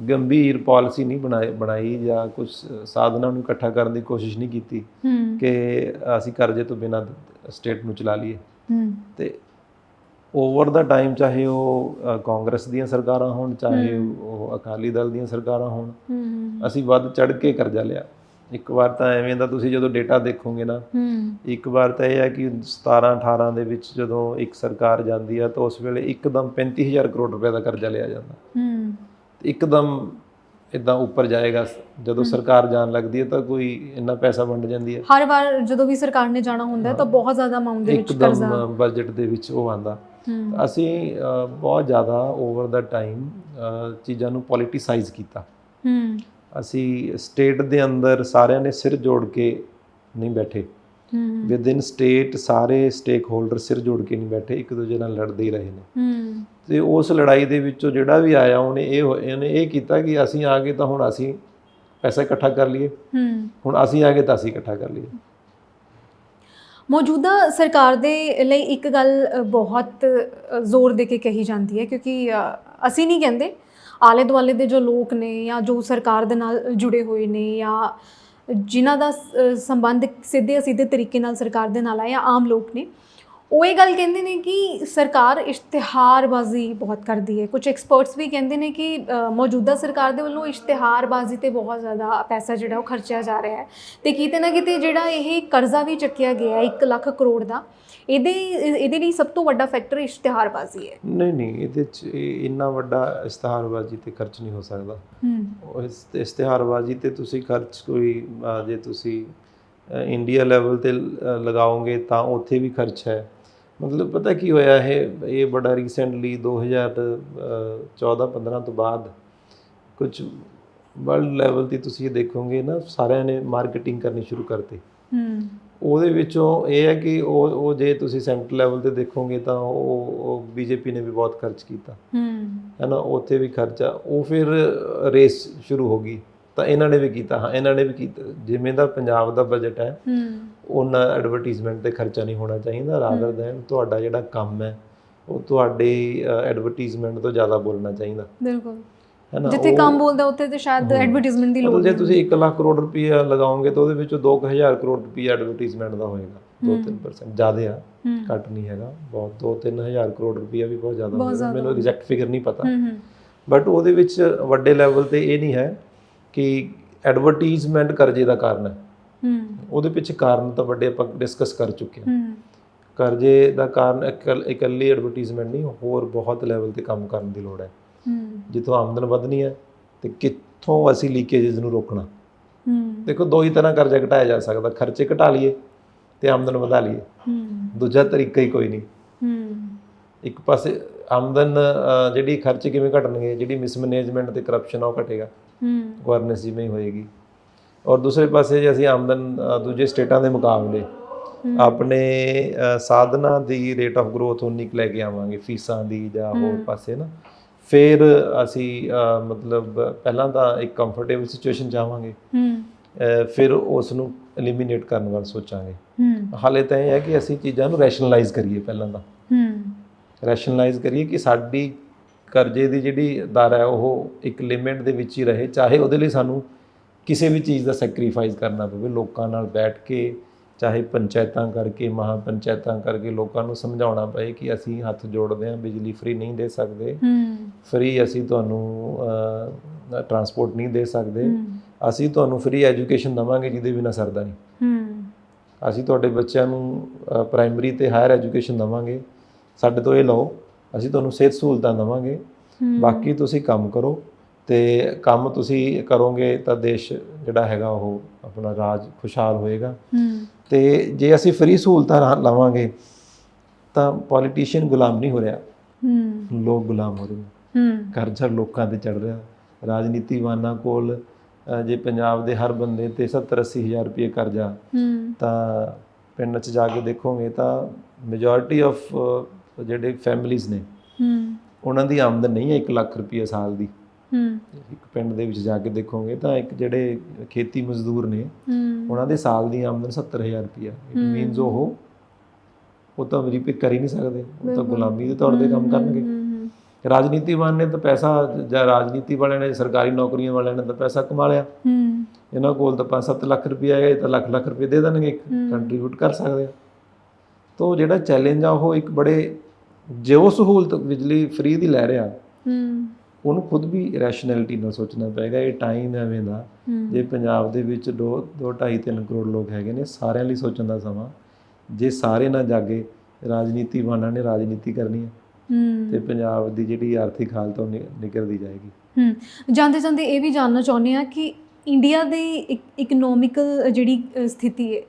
ਗੰਭੀਰ ਪਾਲਿਸੀ ਨਹੀਂ ਬਣਾਈ ਬਣਾਈ ਜਾਂ ਕੁਝ ਸਾਧਨਾਂ ਨੂੰ ਇਕੱਠਾ ਕਰਨ ਦੀ ਕੋਸ਼ਿਸ਼ ਨਹੀਂ ਕੀਤੀ ਕਿ ਅਸੀਂ ਕਰਜ਼ੇ ਤੋਂ ਬਿਨਾਂ ਸਟੇਟ ਨੂੰ ਚਲਾ ਲਈਏ। ਤੇ ਓਵਰ ਦਾ ਟਾਈਮ ਚਾਹੇ ਉਹ ਕਾਂਗਰਸ ਦੀਆਂ ਸਰਕਾਰਾਂ ਹੋਣ ਚਾਹੇ ਉਹ ਅਕਾਲੀ ਦਲ ਦੀਆਂ ਸਰਕਾਰਾਂ ਹੋਣ ਅਸੀਂ ਵੱਧ ਚੜ ਕੇ ਕਰਜ਼ਾ ਲਿਆ। ਇੱਕ ਵਾਰ ਤਾਂ ਐਵੇਂ ਦਾ ਤੁਸੀਂ ਜਦੋਂ ਡੇਟਾ ਦੇਖੋਗੇ ਨਾ ਇੱਕ ਵਾਰ ਤਾਂ ਇਹ ਹੈ ਕਿ 17 18 ਦੇ ਵਿੱਚ ਜਦੋਂ ਇੱਕ ਸਰਕਾਰ ਜਾਂਦੀ ਆ ਤਾਂ ਉਸ ਵੇਲੇ ਇੱਕਦਮ 35000 ਕਰੋੜ ਰੁਪਏ ਦਾ ਕਰਜ਼ਾ ਲਿਆ ਜਾਂਦਾ। ਹੂੰ। ਇੱਕਦਮ ਇਦਾਂ ਉੱਪਰ ਜਾਏਗਾ। ਜਦੋਂ ਸਰਕਾਰ ਜਾਣ ਲੱਗਦੀ ਹੈ ਤਾਂ ਕੋਈ ਇੰਨਾ ਪੈਸਾ ਵੰਡ ਜਾਂਦੀ ਹੈ ਹਰ ਵਾਰ ਜਦੋਂ ਵੀ ਸਰਕਾਰ ਨੇ ਜਾਣਾ ਹੁੰਦਾ ਤਾਂ ਬਹੁਤ ਜ਼ਿਆਦਾ ਅਮਾਉਂਟ ਦੇ ਵਿੱਚ ਕਰਜ਼ਾ ਇੱਕਦਮ ਬਜਟ ਦੇ ਵਿੱਚ ਉਹ ਆਂਦਾ। ਅਸੀਂ ਬਹੁਤ ਜ਼ਿਆਦਾ ਓਵਰ ਦਾ ਟਾਈਮ ਚੀਜ਼ਾਂ ਨੂੰ ਪੋਲਿਟਿਸਾਈਜ਼ ਕੀਤਾ। ਹੂੰ। ਅਸੀਂ ਸਟੇਟ ਦੇ ਅੰਦਰ ਸਾਰਿਆਂ ਨੇ ਸਿਰ ਜੋੜ ਕੇ ਨਹੀਂ ਬੈਠੇ। ਹੂੰ। ਵਿਦ ਇਨ ਸਟੇਟ ਸਾਰੇ ਸਟੇਕ ਹੋਲਡਰ ਸਿਰ ਜੋੜ ਕੇ ਨਹੀਂ ਬੈਠੇ ਇੱਕ ਦੂਜੇ ਨਾਲ ਲੜਦੇ ਹੀ ਰਹੇ ਨੇ। ਹੂੰ। ਤੇ ਉਸ ਲੜਾਈ ਦੇ ਵਿੱਚੋਂ ਜਿਹੜਾ ਵੀ ਆਇਆ ਉਹਨੇ ਇਹ ਇਹਨੇ ਇਹ ਕੀਤਾ ਕਿ ਅਸੀਂ ਆ ਗਏ ਤਾਂ ਹੁਣ ਅਸੀਂ ਪੈਸਾ ਇਕੱਠਾ ਕਰ ਲਈਏ। ਹੂੰ। ਹੁਣ ਅਸੀਂ ਆ ਗਏ ਤਾਂ ਅਸੀਂ ਇਕੱਠਾ ਕਰ ਲਈਏ। ਮੌਜੂਦਾ ਸਰਕਾਰ ਦੇ ਲਈ ਇੱਕ ਗੱਲ ਬਹੁਤ ਜ਼ੋਰ ਦੇ ਕੇ ਕਹੀ ਜਾਂਦੀ ਹੈ ਕਿਉਂਕਿ ਅਸੀਂ ਨਹੀਂ ਕਹਿੰਦੇ। ਆਲੇ ਦੁਆਲੇ ਦੇ ਜੋ ਲੋਕ ਨੇ ਜਾਂ ਜੋ ਸਰਕਾਰ ਦੇ ਨਾਲ ਜੁੜੇ ਹੋਏ ਨੇ ਜਾਂ ਜਿਨ੍ਹਾਂ ਦਾ ਸੰਬੰਧ ਸਿੱਧੇ ਅਸਿੱਧੇ ਤਰੀਕੇ ਨਾਲ ਸਰਕਾਰ ਦੇ ਨਾਲ ਹੈ ਜਾਂ ਆਮ ਲੋਕ ਨੇ ਉਹ ਇਹ ਗੱਲ ਕਹਿੰਦੇ ਨੇ ਕਿ ਸਰਕਾਰ ਇਸ਼ਤਿਹਾਰਬਾਜ਼ੀ ਬਹੁਤ ਕਰਦੀ ਹੈ। ਕੁਝ ਐਕਸਪਰਟਸ ਵੀ ਕਹਿੰਦੇ ਨੇ ਕਿ ਮੌਜੂਦਾ ਸਰਕਾਰ ਦੇ ਵੱਲੋਂ ਇਸ਼ਤਿਹਾਰਬਾਜ਼ੀ ਤੇ ਬਹੁਤ ਜ਼ਿਆਦਾ ਪੈਸਾ ਜਿਹੜਾ ਉਹ ਖਰਚਿਆ ਜਾ ਰਿਹਾ ਹੈ। ਤੇ ਕਿਤੇ ਨਾ ਕਿਤੇ ਜਿਹੜਾ ਇਹ ਕਰਜ਼ਾ ਵੀ ਚੱਕਿਆ ਗਿਆ ਹੈ 1 ਲੱਖ ਕਰੋੜ ਦਾ ਇਹਦੇ ਇਹਦੇ ਲਈ ਸਭ ਤੋਂ ਵੱਡਾ ਫੈਕਟਰ ਇਸ਼ਤਿਹਾਰਬਾਜ਼ੀ ਹੈ। ਨਹੀਂ ਨਹੀਂ ਇਹਦੇ ਚ ਇੰਨਾ ਵੱਡਾ ਇਸ਼ਤਿਹਾਰਬਾਜ਼ੀ ਤੇ ਖਰਚ ਨਹੀਂ ਹੋ ਸਕਦਾ। ਹੂੰ। ਇਸ ਇਸ਼ਤਿਹਾਰਬਾਜ਼ੀ ਤੇ ਤੁਸੀਂ ਖਰਚ ਕੋਈ ਜੇ ਤੁਸੀਂ ਇੰਡੀਆ ਲੈਵਲ ਤੇ ਲਗਾਓਗੇ ਤਾਂ ਉੱਥੇ ਵੀ ਖਰਚ ਹੈ। ਮਤਲਬ ਪਤਾ ਕੀ ਹੋਇਆ ਇਹ ਇਹ ਬੜਾ ਰੀਸੈਂਟਲੀ 2014-15 ਤੋਂ ਬਾਅਦ ਕੁਝ ਵਰਲਡ ਲੈਵਲ ਤੇ ਤੁਸੀਂ ਦੇਖੋਗੇ ਨਾ ਸਾਰਿਆਂ ਨੇ ਮਾਰਕੀਟਿੰਗ ਕਰਨੀ ਸ਼ੁਰੂ ਕਰਤੀ। ਹੂੰ। ਉਹਦੇ ਵਿੱਚੋਂ ਇਹ ਹੈ ਕਿ ਉਹ ਉਹ ਜੇ ਤੁਸੀਂ ਸੈਂਟਰ ਲੈਵਲ ਤੇ ਦੇਖੋਗੇ ਤਾਂ ਉਹ ਉਹ ਬੀਜੇਪੀ ਨੇ ਵੀ ਬਹੁਤ ਖਰਚ ਕੀਤਾ। ਹੂੰ। ਹੈ ਨਾ ਉੱਥੇ ਵੀ ਖਰਚਾ ਉਹ ਫਿਰ ਰੇਸ ਸ਼ੁਰੂ ਹੋ ਗਈ। ਤਾਂ ਇਹਨਾਂ ਨੇ ਵੀ ਕੀਤਾ ਹਾਂ ਇਹਨਾਂ ਨੇ ਵੀ ਕੀਤਾ। ਜਿਵੇਂ ਦਾ ਪੰਜਾਬ ਦਾ ਬਜਟ ਹੈ ਹੂੰ। ਉਹਨਾਂ ਐਡਵਰਟਾਈਜ਼ਮੈਂਟ ਤੇ ਖਰਚਾ ਨਹੀਂ ਹੋਣਾ ਚਾਹੀਦਾ ਰਾਦਰ ਦੈਨ ਤੁਹਾਡਾ ਜਿਹੜਾ ਕੰਮ ਹੈ ਉਹ ਤੁਹਾਡੇ ਐਡਵਰਟਾਈਜ਼ਮੈਂਟ ਤੋਂ ਜ਼ਿਆਦਾ ਬੋਲਣਾ ਚਾਹੀਦਾ। ਬਿਲਕੁਲ। ਜਿੱਥੇ ਕੰਮ ਬੋਲਦਾ ਉੱਥੇ ਤੇ ਸ਼ਾਇਦ। ਐਡਵਰਟਾਈਜ਼ਮੈਂਟ ਦੀ ਲੋੜ ਜੇ ਤੁਸੀਂ 1 ਲੱਖ ਕਰੋੜ ਰੁਪਈਆ ਲਗਾਓਗੇ ਤਾਂ ਉਹਦੇ ਵਿੱਚੋਂ 2000 ਕਰੋੜ ਰੁਪਈਆ ਐਡਵਰਟਾਈਜ਼ਮੈਂਟ ਦਾ ਹੋਏਗਾ। 2-3% ਜ਼ਿਆਦਾ ਆ ਘੱਟ ਨਹੀਂ ਹੈਗਾ। ਬਹੁਤ 2-3000 ਕਰੋੜ ਰੁਪਈਆ ਵੀ ਬਹੁਤ ਜ਼ਿਆਦਾ ਮੈਨੂੰ ਐਗਜ਼ੈਕਟ ਫਿਗਰ ਨਹੀਂ ਪਤਾ। ਬਟ ਉਹਦੇ ਵਿੱਚ ਵੱਡੇ ਲੈਵਲ ਤੇ ਇਹ ਨਹੀਂ ਹੈ ਕਿ ਐਡਵਰਟਾਈਜ਼ਮੈਂਟ ਕਰਜ਼ੇ ਦਾ ਕਾਰਨ ਹੈ। ਹੂੰ। ਉਹਦੇ ਪਿੱਛੇ ਕਾਰਨ ਤਾਂ ਵੱਡੇ ਆਪਾਂ ਡਿਸਕਸ ਕਰ ਚੁੱਕੇ ਹਾਂ। ਹੂੰ। ਕਰਜ਼ੇ ਦਾ ਕਾਰਨ ਇਕੱਲ- ਐਡਵਰਟਾਈਜ਼ਮੈਂਟ ਨਹੀਂ ਹੋਰ ਬਹੁਤ ਲੈਵਲ ਤੇ ਕੰਮ ਕਰਨ ਦੀ ਲੋੜ ਹੈ। ਹੂੰ। ਜਿੱਥੋਂ ਆਮਦਨ ਵਧਣੀ ਹੈ ਤੇ ਕਿੱਥੋਂ ਅਸੀਂ ਲੀਕੇजेस ਨੂੰ ਰੋਕਣਾ। ਹੂੰ। ਦੇਖੋ ਦੋ ਹੀ ਤਰ੍ਹਾਂ ਕਰਜ਼ਾ ਘਟਾਇਆ ਜਾ ਸਕਦਾ ਖਰਚੇ ਘਟਾ ਲਈਏ ਤੇ ਆਮਦਨ ਵਧਾ ਲਈਏ। ਹੂੰ। ਦੂਜਾ ਤਰੀਕਾ ਹੀ ਕੋਈ ਨਹੀਂ। ਹੂੰ। ਇੱਕ ਪਾਸੇ ਆਮਦਨ ਜਿਹੜੀ ਖਰਚੇ ਕਿਵੇਂ ਘਟਣਗੇ ਜਿਹੜੀ ਮਿਸਮੈਨੇਜਮੈਂਟ ਤੇ ਕਰਪਸ਼ਨ ਆ ਉਹ ਘਟੇਗਾ। ਹੂੰ। ਗਵਰਨੈਂਸ ਜਿਵੇਂ ਹੋਏਗੀ। ਔਰ ਦੂਸਰੇ ਪਾਸੇ ਜੇ ਅਸੀਂ ਆਮਦਨ ਦੂਜੇ ਸਟੇਟਾਂ ਦੇ ਮੁਕਾਬਲੇ ਆਪਣੇ ਸਾਧਨਾਂ ਦੀ ਰੇਟ ਆਫ ਗਰੋਥ ਉਨੀ ਲੈ ਕੇ ਆਵਾਂਗੇ ਫੀਸਾਂ ਦੀ ਜਾਂ ਹੋਰ ਪਾਸੇ ਨਾ। ਫਿਰ ਅਸੀਂ ਮਤਲਬ ਪਹਿਲਾਂ ਤਾਂ ਇੱਕ ਕੰਫਰਟੇਬਲ ਸਿਚੁਏਸ਼ਨ ਅ, ਫਿਰ ਉਸ ਨੂੰ ਐਲੀਮੀਨੇਟ ਕਰਨ ਵੱਲ ਸੋਚਾਂਗੇ। ਹਾਲੇ ਤਾਂ ਇਹ ਹੈ ਕਿ ਅਸੀਂ ਚੀਜ਼ਾਂ ਨੂੰ ਰੈਸ਼ਨਲਾਈਜ਼ ਕਰੀਏ ਪਹਿਲਾਂ ਤਾਂ। ਰੈਸ਼ਨਲਾਈਜ਼ ਕਰੀਏ ਕਿ ਸਾਡੀ ਕਰਜ਼ੇ ਦੀ ਜਿਹੜੀ ਦਰ ਹੈ ਉਹ ਇੱਕ ਲਿਮਿਟ ਦੇ ਵਿੱਚ ਹੀ ਰਹੇ ਚਾਹੇ ਉਹਦੇ ਲਈ ਸਾਨੂੰ ਕਿਸੇ ਵੀ ਚੀਜ਼ ਦਾ ਸੈਕਰੀਫਾਈਸ ਕਰਨਾ ਪਵੇ ਲੋਕਾਂ ਨਾਲ ਬੈਠ ਕੇ ਚਾਹੇ ਪੰਚਾਇਤਾਂ ਕਰਕੇ ਮਹਾ ਪੰਚਾਇਤਾਂ ਕਰਕੇ ਲੋਕਾਂ ਨੂੰ ਸਮਝਾਉਣਾ ਪਏ ਕਿ ਅਸੀਂ ਹੱਥ ਜੋੜਦੇ ਹਾਂ ਬਿਜਲੀ ਫ੍ਰੀ ਨਹੀਂ ਦੇ ਸਕਦੇ। ਫ੍ਰੀ ਅਸੀਂ ਤੁਹਾਨੂੰ ਟਰਾਂਸਪੋਰਟ ਨਹੀਂ ਦੇ ਸਕਦੇ। ਅਸੀਂ ਤੁਹਾਨੂੰ ਫ੍ਰੀ ਐਜੂਕੇਸ਼ਨ ਦਵਾਂਗੇ ਜਿਹਦੇ ਬਿਨਾਂ ਸਰਦਾ ਨਹੀਂ। ਅਸੀਂ ਤੁਹਾਡੇ ਬੱਚਿਆਂ ਨੂੰ ਪ੍ਰਾਇਮਰੀ ਤੇ ਹਾਇਰ ਐਜੂਕੇਸ਼ਨ ਦਵਾਂਗੇ। ਸਾਡੇ ਤੋਂ ਇਹ ਲਓ ਅਸੀਂ ਤੁਹਾਨੂੰ ਸਿਹਤ ਸਹੂਲਤਾਂ ਦਵਾਂਗੇ। ਬਾਕੀ ਤੁਸੀਂ ਕੰਮ ਕਰੋ। ਤੇ ਕੰਮ ਤੁਸੀਂ ਕਰੋਗੇ ਤਾਂ ਦੇਸ਼ ਜਿਹੜਾ ਹੈਗਾ ਉਹ ਆਪਣਾ ਰਾਜ ਖੁਸ਼ਹਾਲ ਹੋਏਗਾ। ਤੇ ਜੇ ਅਸੀਂ ਫ੍ਰੀ ਸਹੂਲਤਾਂ ਲਵਾਂਗੇ ਤਾਂ ਪੋਲੀਟੀਸ਼ੀਅਨ ਗੁਲਾਮ ਨਹੀਂ ਹੋ ਰਿਹਾ। ਲੋਕ ਗੁਲਾਮ ਹੋ ਰਹੇ ਨੇ। ਕਰਜ਼ਾ ਲੋਕਾਂ ਤੇ ਚੜ ਰਿਹਾ। ਰਾਜਨੀਤੀਵਾਨਾਂ ਕੋਲ ਜੇ ਪੰਜਾਬ ਦੇ ਹਰ ਬੰਦੇ ਤੇ 70 80 ਹਜ਼ਾਰ ਰੁਪਏ ਕਰਜ਼ਾ ਤਾਂ ਪਿੰਡ 'ਚ ਜਾ ਕੇ ਦੇਖੋਗੇ ਤਾਂ ਮੈਜੋਰਿਟੀ ਆਫ ਜਿਹੜੇ ਫੈਮਿਲੀਆਂ ਨੇ ਉਹਨਾਂ ਦੀ ਆਮਦਨ ਨਹੀਂ ਹੈ 1 ਲੱਖ ਰੁਪਏ ਸਾਲ ਦੀ। ਹੂੰ। ਇੱਕ ਪਿੰਡ ਦੇ ਵਿੱਚ ਜਾ ਕੇ ਦੇਖੋਗੇ ਤਾਂ ਇੱਕ ਜਿਹੜੇ ਖੇਤੀ ਮਜ਼ਦੂਰ ਨੇ ਹੂੰ। ਉਹਨਾਂ ਦੇ ਸਾਲ ਦੀ ਆਮਦਨ 70000 ਰੁਪਏ ਇਟ ਮੀਨਸ ਉਹ ਉਹ ਤਾਂ ਰੀਪੇ ਕਰ ਹੀ ਨਹੀਂ ਸਕਦੇ। ਉਹ ਤਾਂ ਗੁਲਾਮੀ ਦੇ ਤੌਰ ਤੇ ਕੰਮ ਕਰਨਗੇ। ਹੂੰ ਰਾਜਨੀਤੀਵਾਨ ਨੇ ਤਾਂ ਪੈਸਾ ਜਾਂ ਰਾਜਨੀਤੀ ਵਾਲਿਆਂ ਨੇ ਸਰਕਾਰੀ ਨੌਕਰੀਆਂ ਵਾਲਿਆਂ ਨੇ ਤਾਂ ਪੈਸਾ ਕਮਾ ਲਿਆ। ਹੂੰ। ਇਹਨਾਂ ਕੋਲ ਤਾਂ 5-7 ਲੱਖ ਰੁਪਏ ਆਏ ਤਾਂ ਲੱਖ ਲੱਖ ਰੁਪਏ ਦੇ ਦੇਣਗੇ ਹੂੰ। ਕੰਟਰੀਬਿਊਟ ਕਰ ਸਕਦੇ ਆ। ਤੋਂ ਜਿਹੜਾ ਚੈਲੰਜ ਆ ਉਹ ਇੱਕ ਬੜੇ ਜੋ ਸਹੂਲਤ ਬਿਜਲੀ ਫ੍ਰੀ ਦੀ ਲੈ ਰਿਹਾ। ਹੂੰ। ਉਹਨੂੰ ਖੁਦ ਵੀ ਰੈਸ਼ਨੈਲਿਟੀ ਨਾਲ ਸੋਚਣਾ ਪਏਗਾ ਇਹ ਟਾਈਮ ਐਵੇਂ ਦਾ ਜੇ ਪੰਜਾਬ ਦੇ ਵਿੱਚ 2 2 2.5 3 ਕਰੋੜ ਲੋਕ ਹੈਗੇ ਨੇ ਸਾਰਿਆਂ ਲਈ ਸੋਚਣ ਦਾ ਸਮਾਂ ਜੇ ਸਾਰੇ ਨਾ ਜਾਗੇ ਰਾਜਨੀਤੀਵਾਨਾਂ ਨੇ ਰਾਜਨੀਤੀ ਕਰਨੀ ਹੈ ਤੇ ਪੰਜਾਬ ਦੀ ਜਿਹੜੀ ਆਰਥਿਕ ਹਾਲਤ ਉਹ ਨਿਕਲਦੀ ਜਾਏਗੀ। ਹੂੰ ਜਾਂਦੇ ਜਾਂਦੇ ਇਹ ਵੀ ਜਾਨਣਾ ਚਾਹੁੰਦੇ ਆ ਕਿ ਇੰਡੀਆ ਦੀ ਇਕਨੋਮਿਕਲ ਜਿਹੜੀ ਸਥਿਤੀ ਹੈ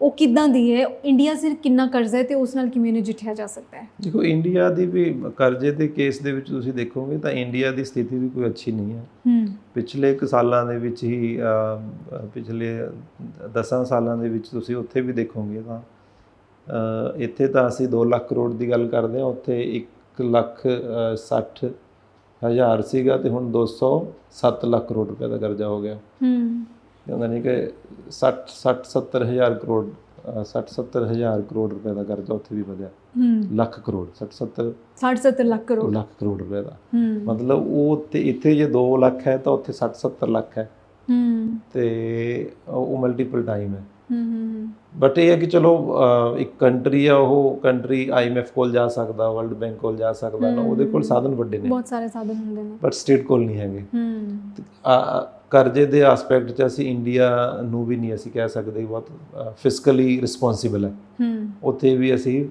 ਉਹ ਕਿੱਦਾਂ ਦੀ ਹੈ? ਇੰਡੀਆ ਸਿਰ ਕਿੰਨਾ ਕਰਜ਼ਾ ਹੈ ਤੇ ਉਸ ਨਾਲ ਕਿਵੇਂ ਨਜਿੱਠਿਆ ਜਾ ਸਕਦਾ ਹੈ? ਦੇਖੋ ਇੰਡੀਆ ਦੀ ਵੀ ਕਰਜ਼ੇ ਦੇ ਕੇਸ ਦੇ ਵਿੱਚ ਤੁਸੀਂ ਦੇਖੋਗੇ ਤਾਂ ਇੰਡੀਆ ਦੀ ਸਥਿਤੀ ਵੀ ਕੋਈ ਅੱਛੀ ਨਹੀਂ ਹੈ। ਹੂੰ। ਪਿਛਲੇ ਕੁ ਸਾਲਾਂ ਦੇ ਵਿੱਚ ਹੀ ਪਿਛਲੇ 10 ਸਾਲਾਂ ਦੇ ਵਿੱਚ ਤੁਸੀਂ ਉੱਥੇ ਵੀ ਦੇਖੋਗੇ ਤਾਂ ਇੱਥੇ ਤਾਂ ਅਸੀਂ 2 ਲੱਖ ਕਰੋੜ ਦੀ ਗੱਲ ਕਰਦੇ ਹਾਂ ਉੱਥੇ 1 ਲੱਖ ਅ, 60 ਹਜ਼ਾਰ ਸੀਗਾ ਤੇ ਹੁਣ 207 ਲੱਖ ਕਰੋੜ ਰੁਪਏ ਦਾ ਕਰਜ਼ਾ ਹੋ ਗਿਆ। ਹੂੰ। ਨਹੀਂ ਕਿ 60 60 70 ਹਜ਼ਾਰ ਕਰੋੜ 60 70 ਹਜ਼ਾਰ ਕਰੋੜ ਰੁਪਏ ਦਾ ਕਰਜ਼ਾ ਉੱਥੇ ਵੀ ਵਧਿਆ। ਲੱਖ ਕਰੋੜ 60 70 60 70 ਲੱਖ ਕਰੋੜ। ਲੱਖ ਕਰੋੜ ਰੁਪਏ ਦਾ। ਮਤਲਬ ਉਹ ਤੇ ਇੱਥੇ ਜੇ 2 ਲੱਖ ਹੈ ਤਾਂ ਉੱਥੇ 60 70 ਲੱਖ ਹੈ। ਤੇ ਉਹ ਮਲਟੀਪਲ ਟਾਈਮ ਹੈ। ਬਟ ਇਹ ਹੈ ਕਿ ਚਲੋ ਇੱਕ ਕੰਟਰੀ ਆ ਉਹ ਕੰਟਰੀ ਆਈਐਮਐਫ ਕੋਲ ਜਾ ਸਕਦਾ ਵਰਲਡ ਬੈਂਕ ਕੋਲ ਜਾ ਸਕਦਾ ਨਾ ਉਹਦੇ ਕੋਲ ਸਾਧਨ ਵੱਡੇ ਨੇ। ਬਹੁਤ ਸਾਰੇ ਸਾਧਨ ਹੁੰਦੇ ਨੇ। ਬਟ ਸਟੇਟ ਕੋਲ ਨਹੀਂ ਹੈਗੇ। ਹੂੰ। ਆ- ਕਰਜ਼ੇ ਦੇ ਐਸਪੈਕਟ 'ਚ ਅਸੀਂ ਇੰਡੀਆ ਨੂੰ ਵੀ ਨਹੀਂ ਅਸੀਂ ਕਹਿ ਸਕਦੇ ਬਹੁਤ ਫਿਸਕਲੀ ਰਿਸਪੌਂਸਿਬਲ ਹੈ। ਹੂੰ। ਉੱਥੇ ਵੀ ਅਸੀਂ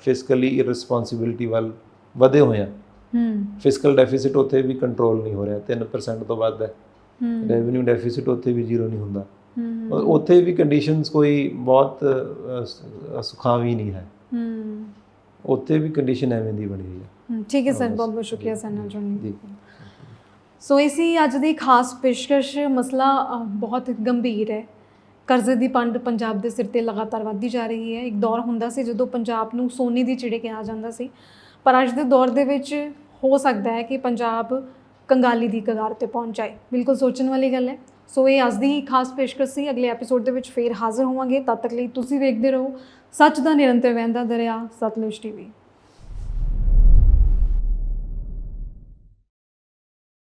ਫਿਸਕਲੀ ਇਰਰਿਸਪੌਂਸਿਬਿਲਟੀ ਵੱਲ ਵਧੇ ਹੋਏ ਹਾਂ। ਹੂੰ। ਫਿਸਕਲ ਡੈਫਿਸਿਟ ਉੱਥੇ ਵੀ ਕੰਟਰੋਲ ਨਹੀਂ ਹੋ ਰਿਹਾ 3% ਤੋਂ ਵੱਧ ਹੈ। ਹੂੰ। ਰੈਵਨਿਊ ਡੈਫਿਸਿਟ ਉੱਥੇ ਵੀ ਜ਼ੀਰੋ ਨਹੀਂ ਹੁੰਦਾ। ਹੂੰ। ਉੱਥੇ ਵੀ ਕੰਡੀਸ਼ਨਸ ਕੋਈ ਬਹੁਤ ਸੁਖਾਵੀ ਨਹੀਂ ਹੈ। ਹੂੰ। ਉੱਥੇ ਵੀ ਕੰਡੀਸ਼ਨ ਐਵੇਂ ਦੀ ਬਣੀ ਹੋਈ ਹੈ। ਠੀਕ ਹੈ ਸਰ ਬਹੁਤ ਬਹੁਤ ਸ਼ੁਕਰੀਆ ਸਰ ਨਾਲ ਜੁੜਨ ਸੋ ਇਸੀ ਅੱਜ ਦੀ ਖਾਸ ਪੇਸ਼ਕਸ਼ ਮਸਲਾ ਬਹੁਤ ਗੰਭੀਰ ਹੈ। ਕਰਜ਼ੇ ਦੀ ਪੰਡ ਪੰਜਾਬ ਦੇ ਸਿਰ ਤੇ ਲਗਾਤਾਰ ਵੱਧਦੀ ਜਾ ਰਹੀ ਹੈ। ਇੱਕ ਦੌਰ ਹੁੰਦਾ ਸੀ ਜਦੋਂ ਪੰਜਾਬ ਨੂੰ ਸੋਨੇ ਦੀ ਚਿੜੇ ਕਿਹਾ ਜਾਂਦਾ ਸੀ। ਪਰ ਅੱਜ ਦੇ ਦੌਰ ਦੇ ਵਿੱਚ ਹੋ ਸਕਦਾ ਹੈ ਕਿ ਪੰਜਾਬ ਕੰਗਾਲੀ ਦੀ ਕਗਾਰ ਤੇ ਪਹੁੰਚ ਜਾਏ। ਬਿਲਕੁਲ ਸੋਚਣ ਵਾਲੀ ਗੱਲ ਹੈ। ਸੋ ਇਹ ਅੱਜ ਦੀ ਖਾਸ ਪੇਸ਼ਕਸ਼ ਸੀ। ਅਗਲੇ ਐਪੀਸੋਡ ਦੇ ਵਿੱਚ ਫੇਰ ਹਾਜ਼ਰ ਹੋਵਾਂਗੇ। ਤਦ ਤੱਕ ਲਈ ਤੁਸੀਂ ਵੇਖਦੇ ਰਹੋ। ਸੱਚ ਦਾ ਨਿਰੰਤਰ ਵਹਿੰਦਾ ਦਰਿਆ, ਸਤਲੁਜ ਟੀਵੀ।